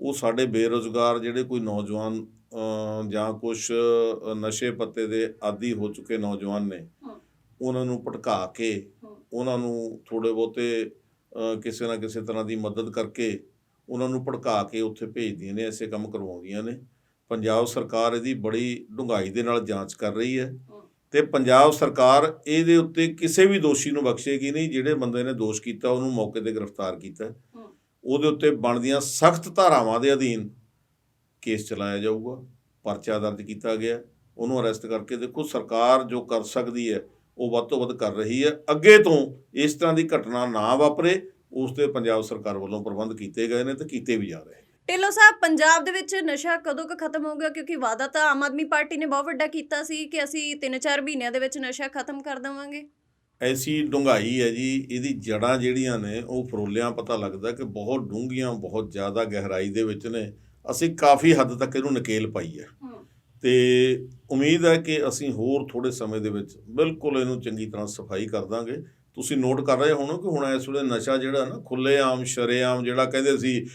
ਉਹ ਸਾਡੇ ਬੇਰੁਜ਼ਗਾਰ ਜਿਹੜੇ ਕੋਈ ਨੌਜਵਾਨ ਜਾਂ ਕੁਝ ਨਸ਼ੇ ਪੱਤੇ ਦੇ ਆਦੀ ਹੋ ਚੁੱਕੇ ਨੌਜਵਾਨ ਨੇ। ਉਹਨਾਂ ਨੂੰ ਭਟਕਾ ਕੇ। ਉਹਨਾਂ ਨੂੰ ਥੋੜੇ ਬਹੁਤੇ ਕਿਸੇ ਨਾ ਕਿਸੇ ਤਰ੍ਹਾਂ ਦੀ ਮਦਦ ਕਰਕੇ ਉਹਨਾਂ ਨੂੰ ਭੜਕਾ ਕੇ ਉੱਥੇ ਭੇਜਦੀਆਂ ਨੇ ਐਸੇ ਕੰਮ ਕਰਵਾਉਂਦੀਆਂ ਨੇ। ਪੰਜਾਬ ਸਰਕਾਰ ਇਹਦੀ ਬੜੀ ਡੂੰਘਾਈ ਦੇ ਨਾਲ ਜਾਂਚ ਕਰ ਰਹੀ ਹੈ ਤੇ ਪੰਜਾਬ ਸਰਕਾਰ ਇਹਦੇ ਉੱਤੇ ਕਿਸੇ ਵੀ ਦੋਸ਼ੀ ਨੂੰ ਬਖਸ਼ੇਗੀ ਨਹੀਂ ਜਿਹੜੇ ਬੰਦੇ ਨੇ ਦੋਸ਼ ਕੀਤਾ ਉਹਨੂੰ ਮੌਕੇ ਤੇ ਗ੍ਰਿਫਤਾਰ ਕੀਤਾ। ਉਹਦੇ ਉੱਤੇ ਬਣਦੀਆਂ ਸਖਤ ਧਾਰਾਵਾਂ ਦੇ ਅਧੀਨ ਕੇਸ ਚਲਾਇਆ ਜਾਊਗਾ ਪਰਚਾ ਦਰਜ ਕੀਤਾ ਗਿਆ ਉਹਨੂੰ ਅਰੈਸਟ ਕਰਕੇ ਦੇਖੋ ਸਰਕਾਰ ਜੋ ਕਰ ਸਕਦੀ ਹੈ ਉਹ ਵੱਧ ਤੋਂ ਵੱਧ ਕਰ ਰਹੀ ਹੈ। ਅੱਗੇ ਤੋਂ ਇਸ ਤਰ੍ਹਾਂ ਦੀ ਘਟਨਾ ਨਾ ਵਾਪਰੇ ਉਸ ਤੇ ਪੰਜਾਬ ਸਰਕਾਰ ਵੱਲੋਂ ਪ੍ਰਬੰਧ ਕੀਤੇ ਗਏ ਨੇ ਤੇ ਕੀਤੇ ਵੀ ਜਾ ਰਹੇ ਨੇ। ਢਿੱਲੋਂ ਸਾਹਿਬ ਪੰਜਾਬ ਦੇ ਵਿੱਚ ਨਸ਼ਾ ਕਦੋਂ ਕੁ ਖਤਮ ਹੋਊਗਾ ਕਿਉਂਕਿ ਵਾਅਦਾ ਤਾਂ ਆਮ ਆਦਮੀ ਪਾਰਟੀ ਨੇ ਬਹੁਤ ਵੱਡਾ ਕੀਤਾ ਸੀ ਕਿ ਅਸੀਂ 3-4 ਮਹੀਨਿਆਂ ਦੇ ਵਿੱਚ ਨਸ਼ਾ ਖਤਮ ਕਰ ਦੇਵਾਂਗੇ। ਐਸੀ ਡੂੰਘਾਈ ਹੈ ਜੀ ਇਹਦੀ ਜੜਾਂ ਜਿਹੜੀਆਂ ਨੇ ਉਹ ਫਰੋਲਿਆਂ ਪਤਾ ਲੱਗਦਾ ਕਿ ਬਹੁਤ ਡੂੰਘੀਆਂ ਬਹੁਤ ਜ਼ਿਆਦਾ ਗਹਿਰਾਈ ਦੇ ਵਿੱਚ ਨੇ। ਅਸੀਂ ਕਾਫੀ ਹੱਦ ਤੱਕ ਇਹਨੂੰ ਨਕੇਲ ਪਾਈ ਹੈ। ਤੇ ਉਮੀਦ ਹੈ ਕਿ ਅਸੀਂ ਹੋਰ ਥੋੜੇ ਸਮੇਂ ਦੇ ਵਿੱਚ ਬਿਲਕੁਲ ਇਹਨੂੰ ਚੰਗੀ ਤਰ੍ਹਾਂ ਸਫ਼ਾਈ ਕਰ ਦਾਂਗੇ। ਤੁਸੀਂ ਨੋਟ ਕਰ ਰਹੇ ਹੋਣੋ ਕਿ ਹੁਣ ਇਸ ਵੇਲੇ ਨਸ਼ਾ ਜਿਹੜਾ ਨਾ ਖੁੱਲੇ ਆਮ ਸ਼ਰੇਆਮ ਜਿਹੜਾ ਕਹਿੰਦੇ ਸੀ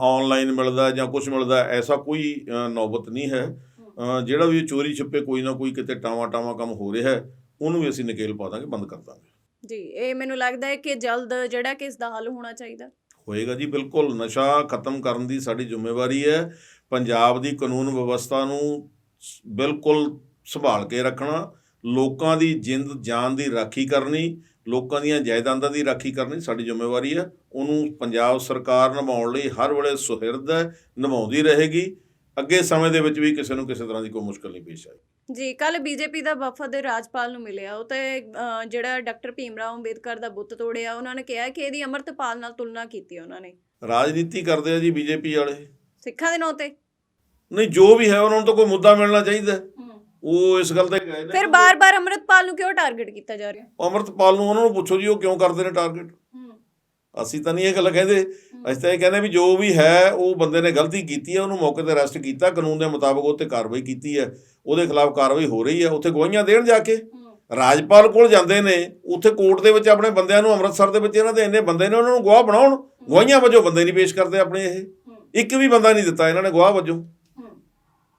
ਆਨਲਾਈਨ ਮਿਲਦਾ ਜਾਂ ਕੁਝ ਮਿਲਦਾ ਐਸਾ ਕੋਈ ਨੌਬਤ ਨਹੀਂ ਹੈ। ਜਿਹੜਾ ਵੀ ਚੋਰੀ ਛਿੱਪੇ ਕੋਈ ਨਾ ਕੋਈ ਕਿਤੇ ਟਾਵਾ ਟਾਵਾ ਕੰਮ ਹੋ ਰਿਹਾ ਹੈ ਉਹਨੂੰ ਵੀ ਅਸੀਂ ਨਕੇਲ ਪਾ ਦਾਂਗੇ ਬੰਦ ਕਰ ਦਾਂਗੇ। ਜੀ ਇਹ ਮੈਨੂੰ ਲੱਗਦਾ ਹੈ ਕਿ ਜਲਦ ਜਿਹੜਾ ਕਿ ਇਸ ਦਾ ਹੱਲ ਹੋਣਾ ਚਾਹੀਦਾ। ਹੋਏਗਾ ਜੀ ਬਿਲਕੁਲ। ਨਸ਼ਾ ਖਤਮ ਕਰਨ ਦੀ ਸਾਡੀ ਜ਼ਿੰਮੇਵਾਰੀ ਹੈ। ਪੰਜਾਬ ਦੀ ਕਾਨੂੰਨ ਵਿਵਸਥਾ ਨੂੰ ਬਿਲਕੁਲ ਸੰਭਾਲ ਕੇ ਰੱਖਣਾ ਲੋਕਾਂ ਦੀ ਜਿੰਦ ਜਾਨ ਦੀ ਰਾਖੀ ਕਰਨੀ ਲੋਕਾਂ ਦੀਆਂ ਜਾਇਦਾਦਾਂ ਦੀ ਰਾਖੀ ਕਰਨੀ ਸਾਡੀ ਜ਼ਿੰਮੇਵਾਰੀ ਹੈ। ਉਹਨੂੰ ਪੰਜਾਬ ਸਰਕਾਰ ਨਿਭਾਉਣ ਲਈ ਹਰ ਵੇਲੇ ਸੁਹਿਰਦ ਹੈ ਨਿਭਾਉਂਦੀ ਰਹੇਗੀ। ਅੱਗੇ ਸਮੇਂ ਦੇ ਵਿੱਚ ਵੀ ਕਿਸੇ ਨੂੰ ਕਿਸੇ ਤਰ੍ਹਾਂ ਦੀ ਕੋਈ ਮੁਸ਼ਕਲ ਨਹੀਂ ਪੇਸ਼ ਆਈ ਜੀ ਕੱਲ ਬੀਜੇਪੀ ਦਾ ਵਫਦ ਰਾਜਪਾਲ ਨੂੰ ਮਿਲਿਆ। ਉਹ ਤੇ ਜਿਹੜਾ ਡਾਕਟਰ ਭੀਮ ਰਾਓ ਅੰਬੇਦਕਰ ਦਾ ਬੁੱਤ ਤੋੜਿਆ ਉਹਨਾਂ ਨੇ ਕਿਹਾ ਕਿ ਇਹਦੀ ਅਮਰਤਪਾਲ ਨਾਲ ਤੁਲਨਾ ਕੀਤੀ ਉਹਨਾਂ ਨੇ। ਰਾਜਨੀਤੀ ਕਰਦੇ ਆ ਜੀ ਬੀਜੇਪੀ ਵਾਲੇ। ਸਿੱਖਾਂ ਦੇ ਨਾਂ ਤੇ? ਨਹੀਂ ਜੋ ਵੀ ਹੈ ਉਹਨਾਂ ਨੂੰ ਤਾਂ ਕੋਈ ਮੁੱਦਾ ਮਿਲਣਾ ਚਾਹੀਦਾ। ਉਹ ਇਸ ਗੱਲ ਤੇ ਗਏ ਨੇ ਫਿਰ ਬਾਰ-ਬਾਰ ਅਮਰਤਪਾਲ ਨੂੰ ਕਿਉਂ ਟਾਰਗੇਟ ਕੀਤਾ ਜਾ ਰਿਹਾ? ਅਮਰਤਪਾਲ ਨੂੰ ਉਹਨਾਂ ਨੂੰ ਪੁੱਛੋ ਜੀ ਉਹ ਕਿਉਂ ਕਰਦੇ ਨੇ ਟਾਰਗੇਟ ਅਸੀਂ ਤਾਂ ਨਹੀਂ ਇਹ ਗੱਲ ਕਹਿੰਦੇ। ਅਸੀਂ ਤਾਂ ਇਹ ਕਹਿੰਦੇ ਵੀ ਜੋ ਵੀ ਹੈ ਉਹ ਬੰਦੇ ਨੇ ਗਲਤੀ ਕੀਤੀ ਹੈ ਉਹਨੂੰ ਮੌਕੇ ਤੇ ਅਰੈਸਟ ਕੀਤਾ ਕਾਨੂੰਨ ਦੇ ਮੁਤਾਬਕ ਉਹ ਤੇ ਕਾਰਵਾਈ ਕੀਤੀ ਹੈ। ਉਹਦੇ ਖਿਲਾਫ ਕਾਰਵਾਈ ਹੋ ਰਹੀ ਹੈ ਉੱਥੇ ਗਵਾਹੀਆਂ ਦੇਣ ਜਾ ਕੇ। ਰਾਜਪਾਲ ਕੋਲ ਜਾਂਦੇ ਨੇ ਉੱਥੇ ਕੋਰਟ ਦੇ ਵਿੱਚ ਆਪਣੇ ਬੰਦਿਆਂ ਨੂੰ ਅੰਮ੍ਰਿਤਸਰ ਦੇ ਵਿੱਚ ਇਹਨਾਂ ਦੇ ਇੰਨੇ ਬੰਦੇ ਨੇ ਉਹਨਾਂ ਨੂੰ ਗਵਾਹ ਬਣਾਉਣ। ਗਵਾਹੀਆਂ ਵਜੋਂ ਬੰਦੇ ਨਹੀਂ ਪੇਸ਼ ਕਰਦੇ ਆਪਣੇ ਇਹ। ਇੱਕ ਵੀ ਬੰਦਾ ਨਹੀਂ ਦਿੱਤਾ ਇਹਨਾਂ ਨੇ ਗਵਾਹ ਵਜੋਂ।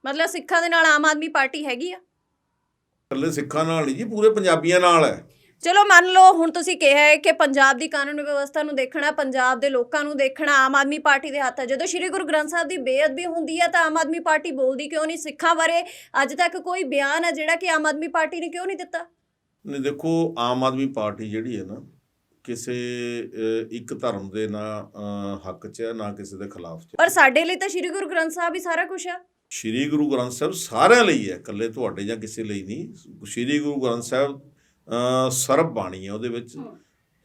ਮਤਲਬ ਸਿੱਖਾਂ ਦੇ ਨਾਲ ਆਮ ਆਦਮੀ ਪਾਰਟੀ ਹੈਗੀ ਆ? ਇਕੱਲੇ ਸਿੱਖਾਂ ਨਾਲ ਨਹੀਂ ਜੀ ਪੂਰੇ ਪੰਜਾਬੀਆਂ ਨਾਲ ਹੈ। ਚਲੋ ਮੰਨ ਲਓ ਹੁਣ ਤੁਸੀਂ ਕਿਹਾ ਹੈ ਕਿ ਪੰਜਾਬ ਦੀ ਕਾਨੂੰਨ ਵਿਵਸਥਾ ਨੂੰ ਦੇਖਣਾ ਪੰਜਾਬ ਦੇ ਲੋਕਾਂ ਨੂੰ ਦੇਖਣਾ ਆਮ ਆਦਮੀ ਪਾਰਟੀ ਦੇ ਹੱਥ ਹੈ ਜਦੋਂ ਸ੍ਰੀ ਗੁਰੂ ਗ੍ਰੰਥ ਸਾਹਿਬ ਦੀ ਬੇਅਦਬੀ ਹੁੰਦੀ ਹੈ ਤਾਂ ਆਮ ਆਦਮੀ ਪਾਰਟੀ ਬੋਲਦੀ ਕਿਉਂ ਨਹੀਂ? ਸਿੱਖਾਂ ਬਾਰੇ ਅੱਜ ਤੱਕ ਕੋਈ ਬਿਆਨ ਹੈ ਜਿਹੜਾ ਕਿ ਆਮ ਆਦਮੀ ਪਾਰਟੀ ਨੇ ਕਿਉਂ ਨਹੀਂ ਦਿੱਤਾ? ਨਹੀਂ ਦੇਖੋ ਆਮ ਆਦਮੀ ਪਾਰਟੀ ਜਿਹੜੀ ਹੈ ਨਾ ਕਿਸੇ ਇੱਕ ਧਰਮ ਦੇ ਨਾ ਹੱਕ 'ਚ ਹੈ ਨਾ ਕਿਸੇ ਦੇ ਖਿਲਾਫ 'ਚ ਪਰ ਸਾਡੇ ਲਈ ਤਾਂ ਸ੍ਰੀ ਗੁਰੂ ਗ੍ਰੰਥ ਸਾਹਿਬ ਹੀ ਸਾਰਾ ਕੁਝ ਆ। ਸ਼੍ਰੀ ਗੁਰੂ ਗ੍ਰੰਥ ਸਾਹਿਬ ਸਾਰਿਆਂ ਲਈ ਹੈ ਇਕੱਲੇ ਤੁਹਾਡੇ ਜਾਂ ਕਿਸੇ ਲਈ ਨਹੀਂ। ਸ਼੍ਰੀ ਗੁਰੂ ਗ੍ਰੰਥ ਸਾਹਿਬ ਸਰਬ ਬਾਣੀ ਹੈ ਉਹਦੇ ਵਿੱਚ।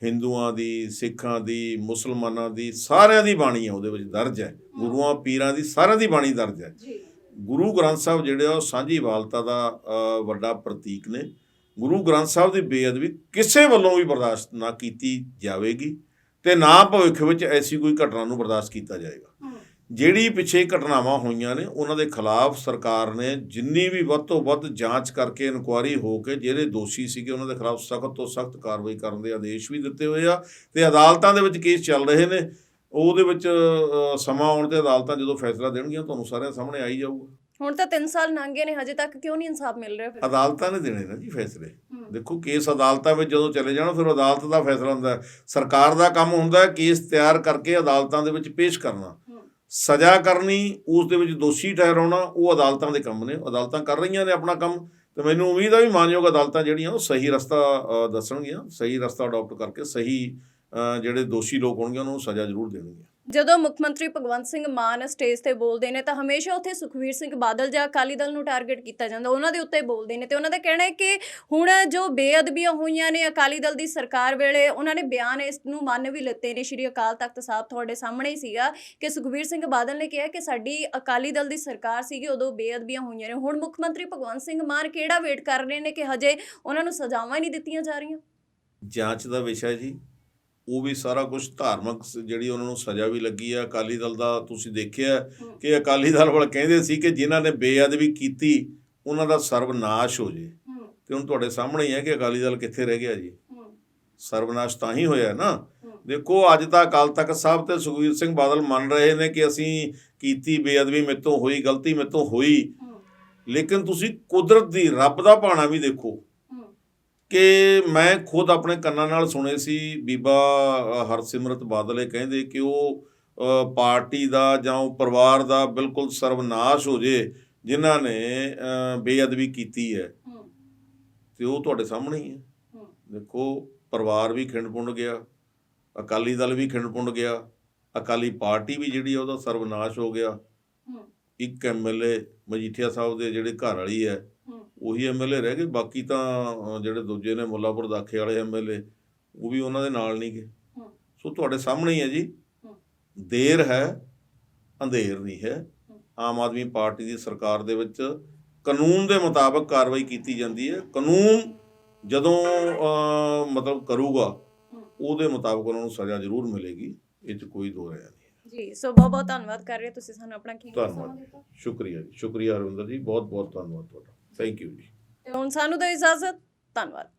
ਹਿੰਦੂਆਂ ਦੀ ਸਿੱਖਾਂ ਦੀ ਮੁਸਲਮਾਨਾਂ ਦੀ ਸਾਰਿਆਂ ਦੀ ਬਾਣੀ ਹੈ ਉਹਦੇ ਵਿੱਚ ਦਰਜ ਹੈ। ਗੁਰੂਆਂ ਪੀਰਾਂ ਦੀ ਸਾਰਿਆਂ ਦੀ ਬਾਣੀ ਦਰਜ ਹੈ। ਗੁਰੂ ਗ੍ਰੰਥ ਸਾਹਿਬ ਜਿਹੜੇ ਉਹ ਸਾਂਝੀ ਵਾਲਤਾ ਦਾ ਵੱਡਾ ਪ੍ਰਤੀਕ ਨੇ। ਗੁਰੂ ਗ੍ਰੰਥ ਸਾਹਿਬ ਦੀ ਬੇਅਦਬੀ ਕਿਸੇ ਵੱਲੋਂ ਵੀ ਬਰਦਾਸ਼ਤ ਨਾ ਕੀਤੀ ਜਾਵੇਗੀ ਤੇ ਨਾ ਭਵਿੱਖ ਵਿੱਚ ਐਸੀ ਕੋਈ ਘਟਨਾ ਨੂੰ ਬਰਦਾਸ਼ਤ ਕੀਤਾ ਜਾਏਗਾ। ਜਿਹੜੀ ਪਿੱਛੇ ਘਟਨਾਵਾਂ ਹੋਈਆਂ ਨੇ ਉਹਨਾਂ ਦੇ ਖਿਲਾਫ ਸਰਕਾਰ ਨੇ ਜਿੰਨੀ ਵੀ ਵੱਧ ਤੋਂ ਵੱਧ ਜਾਂਚ ਕਰਕੇ ਇਨਕੁਆਰੀ ਹੋ ਕੇ ਜਿਹੜੇ ਦੋਸ਼ੀ ਸੀਗੇ ਉਹਨਾਂ ਦੇ ਖਿਲਾਫ ਸਖਤ ਤੋਂ ਸਖਤ ਕਾਰਵਾਈ ਕਰਨ ਦੇ ਆਦੇਸ਼ ਵੀ ਦਿੱਤੇ ਹੋਏ ਆ ਤੇ ਅਦਾਲਤਾਂ ਦੇ ਵਿੱਚ ਕੇਸ ਚੱਲ ਰਹੇ ਨੇ। ਉਹਦੇ ਵਿੱਚ ਸਮਾਂ ਆਉਣ ਤੇ ਅਦਾਲਤਾਂ ਜਦੋਂ ਫੈਸਲਾ ਦੇਣਗੀਆਂ ਤੁਹਾਨੂੰ ਸਾਰਿਆਂ ਸਾਹਮਣੇ ਆਈ ਜਾਊਗਾ। ਹੁਣ ਤਾਂ 3 ਸਾਲ ਲੰਘ ਗਏ ਨੇ ਹਜੇ ਤੱਕ ਕਿਉਂ ਨਹੀਂ ਇਨਸਾਫ ਮਿਲ ਰਿਹਾ ਫਿਰ? ਅਦਾਲਤਾਂ ਨੇ ਦੇਣੇ ਨਾ ਜੀ ਫੈਸਲੇ। ਦੇਖੋ ਕੇਸ ਅਦਾਲਤਾਂ ਵਿੱਚ ਜਦੋਂ ਚਲੇ ਜਾਣ ਫਿਰ ਅਦਾਲਤ ਦਾ ਫੈਸਲਾ ਹੁੰਦਾ। ਸਰਕਾਰ ਦਾ ਕੰਮ ਹੁੰਦਾ ਕੇਸ ਤਿਆਰ ਕਰਕੇ ਅਦਾਲਤਾਂ ਦੇ ਵਿੱਚ ਪੇਸ਼ ਕਰਨਾ। ਸਜ਼ਾ ਕਰਨੀ, ਉਸ ਦੇ ਵਿੱਚ ਦੋਸ਼ੀ ਠਹਿਰਾਉਣਾ, ਉਹ ਅਦਾਲਤਾਂ ਦੇ ਕੰਮ ਨੇ। ਅਦਾਲਤਾਂ ਕਰ ਰਹੀਆਂ ਨੇ ਆਪਣਾ ਕੰਮ ਤੇ ਮੈਨੂੰ ਉਮੀਦ ਆ ਵੀ ਮਾਨਯੋਗ ਅਦਾਲਤਾਂ ਜਿਹੜੀਆਂ, ਉਹ ਸਹੀ ਰਸਤਾ ਦੱਸਣਗੀਆਂ। ਸਹੀ ਰਸਤਾ ਅਡਾਪਟ ਕਰਕੇ ਸਹੀ ਜਿਹੜੇ ਦੋਸ਼ੀ ਲੋਕ ਹੋਣਗੇ ਉਹਨਾਂ ਨੂੰ ਸਜ਼ਾ ਜ਼ਰੂਰ ਦੇਣਗੀਆਂ। ਜਦੋਂ ਮੁੱਖ ਮੰਤਰੀ ਭਗਵੰਤ ਸਿੰਘ ਮਾਨ ਸਟੇਜ ਤੇ ਬੋਲਦੇ ਨੇ ਤਾਂ ਹਮੇਸ਼ਾ ਉੱਥੇ ਸੁਖਵੀਰ ਸਿੰਘ ਬਾਦਲ ਜਾਂ ਅਕਾਲੀ ਦਲ ਨੂੰ ਟਾਰਗੇਟ ਕੀਤਾ ਜਾਂਦਾ। ਉਹਨਾਂ ਦੇ ਉੱਤੇ ਬੋਲਦੇ ਨੇ ਤੇ ਉਹਨਾਂ ਦਾ ਕਹਿਣਾ ਹੈ ਕਿ ਹੁਣ ਜੋ ਬੇਅਦਬੀਆਂ ਹੋਈਆਂ ਨੇ ਅਕਾਲੀ ਦਲ ਦੀ ਸਰਕਾਰ ਵੇਲੇ, ਉਹਨਾਂ ਨੇ ਬਿਆਨ ਇਸ ਨੂੰ ਮੰਨ ਵੀ ਲਿੱਤੇ ਨੇ। ਸ਼੍ਰੀ ਅਕਾਲ ਤਖਤ ਸਾਹਿਬ ਤੁਹਾਡੇ ਸਾਹਮਣੇ ਹੀ ਸੀਗਾ ਕਿ ਸੁਖਵੀਰ ਸਿੰਘ ਬਾਦਲ ਨੇ ਕਿਹਾ ਕਿ ਸਾਡੀ ਅਕਾਲੀ ਦਲ ਦੀ ਸਰਕਾਰ ਸੀਗੀ, ਉਦੋਂ ਬੇਅਦਬੀਆਂ ਹੋਈਆਂ ਨੇ। ਹੁਣ ਮੁੱਖ ਮੰਤਰੀ ਭਗਵੰਤ ਸਿੰਘ ਮਾਨ ਕਿਹੜਾ ਵੇਟ ਕਰ ਰਹੇ ਨੇ ਕਿ ਹਜੇ ਉਹਨਾਂ ਨੂੰ ਸਜ਼ਾਵਾਂ ਹੀ ਨਹੀਂ ਦਿੱਤੀਆਂ ਜਾ ਰਹੀਆਂ? ਜਾਂਚ ਦਾ ਵਿਸ਼ਾ ਜੀ। ਉਹ ਵੀ ਸਾਰਾ ਕੁਝ ਧਾਰਮਿਕ ਜਿਹੜੀ ਉਹਨਾਂ ਨੂੰ ਸਜ਼ਾ ਵੀ ਲੱਗੀ ਆ। ਅਕਾਲੀ ਦਲ ਦਾ ਤੁਸੀਂ ਦੇਖਿਆ। ਕਿ ਅਕਾਲੀ ਦਲ ਵਾਲੇ ਕਹਿੰਦੇ ਸੀ ਕਿ ਜਿਨ੍ਹਾਂ ਨੇ ਬੇਅਦਬੀ ਕੀਤੀ ਉਹਨਾਂ ਦਾ ਸਰਵਨਾਸ਼ ਹੋ ਜੇ। ਤੇ ਹੁਣ ਤੁਹਾਡੇ ਸਾਹਮਣੇ ਹੀ ਹੈ ਕਿ ਅਕਾਲੀ ਦਲ ਕਿੱਥੇ ਰਹਿ ਗਿਆ ਜੀ? ਸਰਵਨਾਸ਼ ਤਾਂ ਹੀ ਹੋਇਆ ਨਾ। ਦੇਖੋ ਅੱਜ ਤਾਂ ਅਕਾਲ ਤਖਤ ਸਾਹਿਬ ਤੇ ਸੁਖਵੀਰ ਸਿੰਘ ਬਾਦਲ ਮੰਨ ਰਹੇ ਨੇ ਕਿ ਅਸੀਂ ਕੀਤੀ ਬੇਅਦਬੀ ਮੇਤੋਂ ਹੋਈ ਗਲਤੀ ਮੇਤੋਂ ਹੋਈ। ਲੇਕਿਨ ਤੁਸੀਂ ਕੁਦਰਤ ਦੀ ਰੱਬ ਦਾ ਭਾਣਾ ਵੀ ਦੇਖੋ। ਕਿ ਮੈਂ ਖੁਦ ਆਪਣੇ ਕੰਨਾਂ ਨਾਲ ਸੁਣੇ ਸੀ ਬੀਬਾ ਹਰਸਿਮਰਤ ਬਾਦਲ ਇਹ ਕਹਿੰਦੇ ਕਿ ਉਹ ਪਾਰਟੀ ਦਾ ਜਾਂ ਉਹ ਪਰਿਵਾਰ ਦਾ ਬਿਲਕੁਲ ਸਰਵਨਾਸ਼ ਹੋ ਜੇ ਜਿਨ੍ਹਾਂ ਨੇ ਬੇਅਦਬੀ ਕੀਤੀ ਹੈ। ਤੇ ਉਹ ਤੁਹਾਡੇ ਸਾਹਮਣੇ ਹੀ ਹੈ। ਦੇਖੋ ਪਰਿਵਾਰ ਵੀ ਖਿੰਡ ਗਿਆ ਅਕਾਲੀ ਦਲ ਵੀ ਖਿੰਡ ਗਿਆ ਅਕਾਲੀ ਪਾਰਟੀ ਵੀ ਜਿਹੜੀ ਉਹਦਾ ਸਰਵਨਾਸ਼ ਹੋ ਗਿਆ। ਇੱਕ ਐਮਐਲਏ ਮਜੀਠੀਆ ਸਾਹਿਬ ਦੇ ਜਿਹੜੇ ਘਰ ਵਾਲੀ ਹੈ ਉਹੀ ਐਮਐਲਏ ਰਹਿ ਗਏ ਬਾਕੀ ਤਾਂ ਜਿਹੜੇ ਦੂਜੇ ਨੇ ਮੁੱਲਾਪੁਰ ਦਾਖੇ ਵਾਲੇ ਐਮਐਲਏ ਉਹ ਵੀ ਉਹਨਾਂ ਦੇ ਨਾਲ ਨਹੀਂ ਗਏ। ਸੋ ਤੁਹਾਡੇ ਸਾਹਮਣੇ ਹੀ ਹੈ ਜੀ। ਦੇਰ ਹੈ ਅੰਧੇਰ ਨਹੀਂ ਹੈ। ਆਮ ਆਦਮੀ ਪਾਰਟੀ ਦੀ ਸਰਕਾਰ ਦੇ ਵਿੱਚ ਕਾਨੂੰਨ ਦੇ ਮੁਤਾਬਕ ਕਾਰਵਾਈ ਕੀਤੀ ਜਾਂਦੀ ਹੈ। ਕਾਨੂੰਨ ਜਦੋਂ ਮਤਲਬ ਕਰੂਗਾ। ਉਹਦੇ ਮੁਤਾਬਕ ਉਹਨਾਂ ਨੂੰ ਸਜ਼ਾ ਜ਼ਰੂਰ ਮਿਲੇਗੀ। ਇਹ 'ਚ ਕੋਈ ਦੋ ਰਾਏ ਨਹੀਂ ਜੀ ਸੋ ਬਹੁਤ ਬਹੁਤ ਧੰਨਵਾਦ ਕਰ ਰਹੇ ਤੁਸੀਂ ਸਾਨੂੰ ਆਪਣਾ ਕੀਮਤੀ ਸਮਾਂ ਦਿੱਤਾ ਸ਼ੁਕਰੀਆ ਜੀ। ਸ਼ੁਕਰੀਆ ਅਰਵਿੰਦਰ ਜੀ। ਬਹੁਤ ਬਹੁਤ ਧੰਨਵਾਦ ਤੁਹਾਡਾ। ਥੈਂਕ ਯੂ ਜੀ। ਤੇ ਹੁਣ ਸਾਨੂੰ ਦਿਓ ਇਜਾਜ਼ਤ। ਧੰਨਵਾਦ।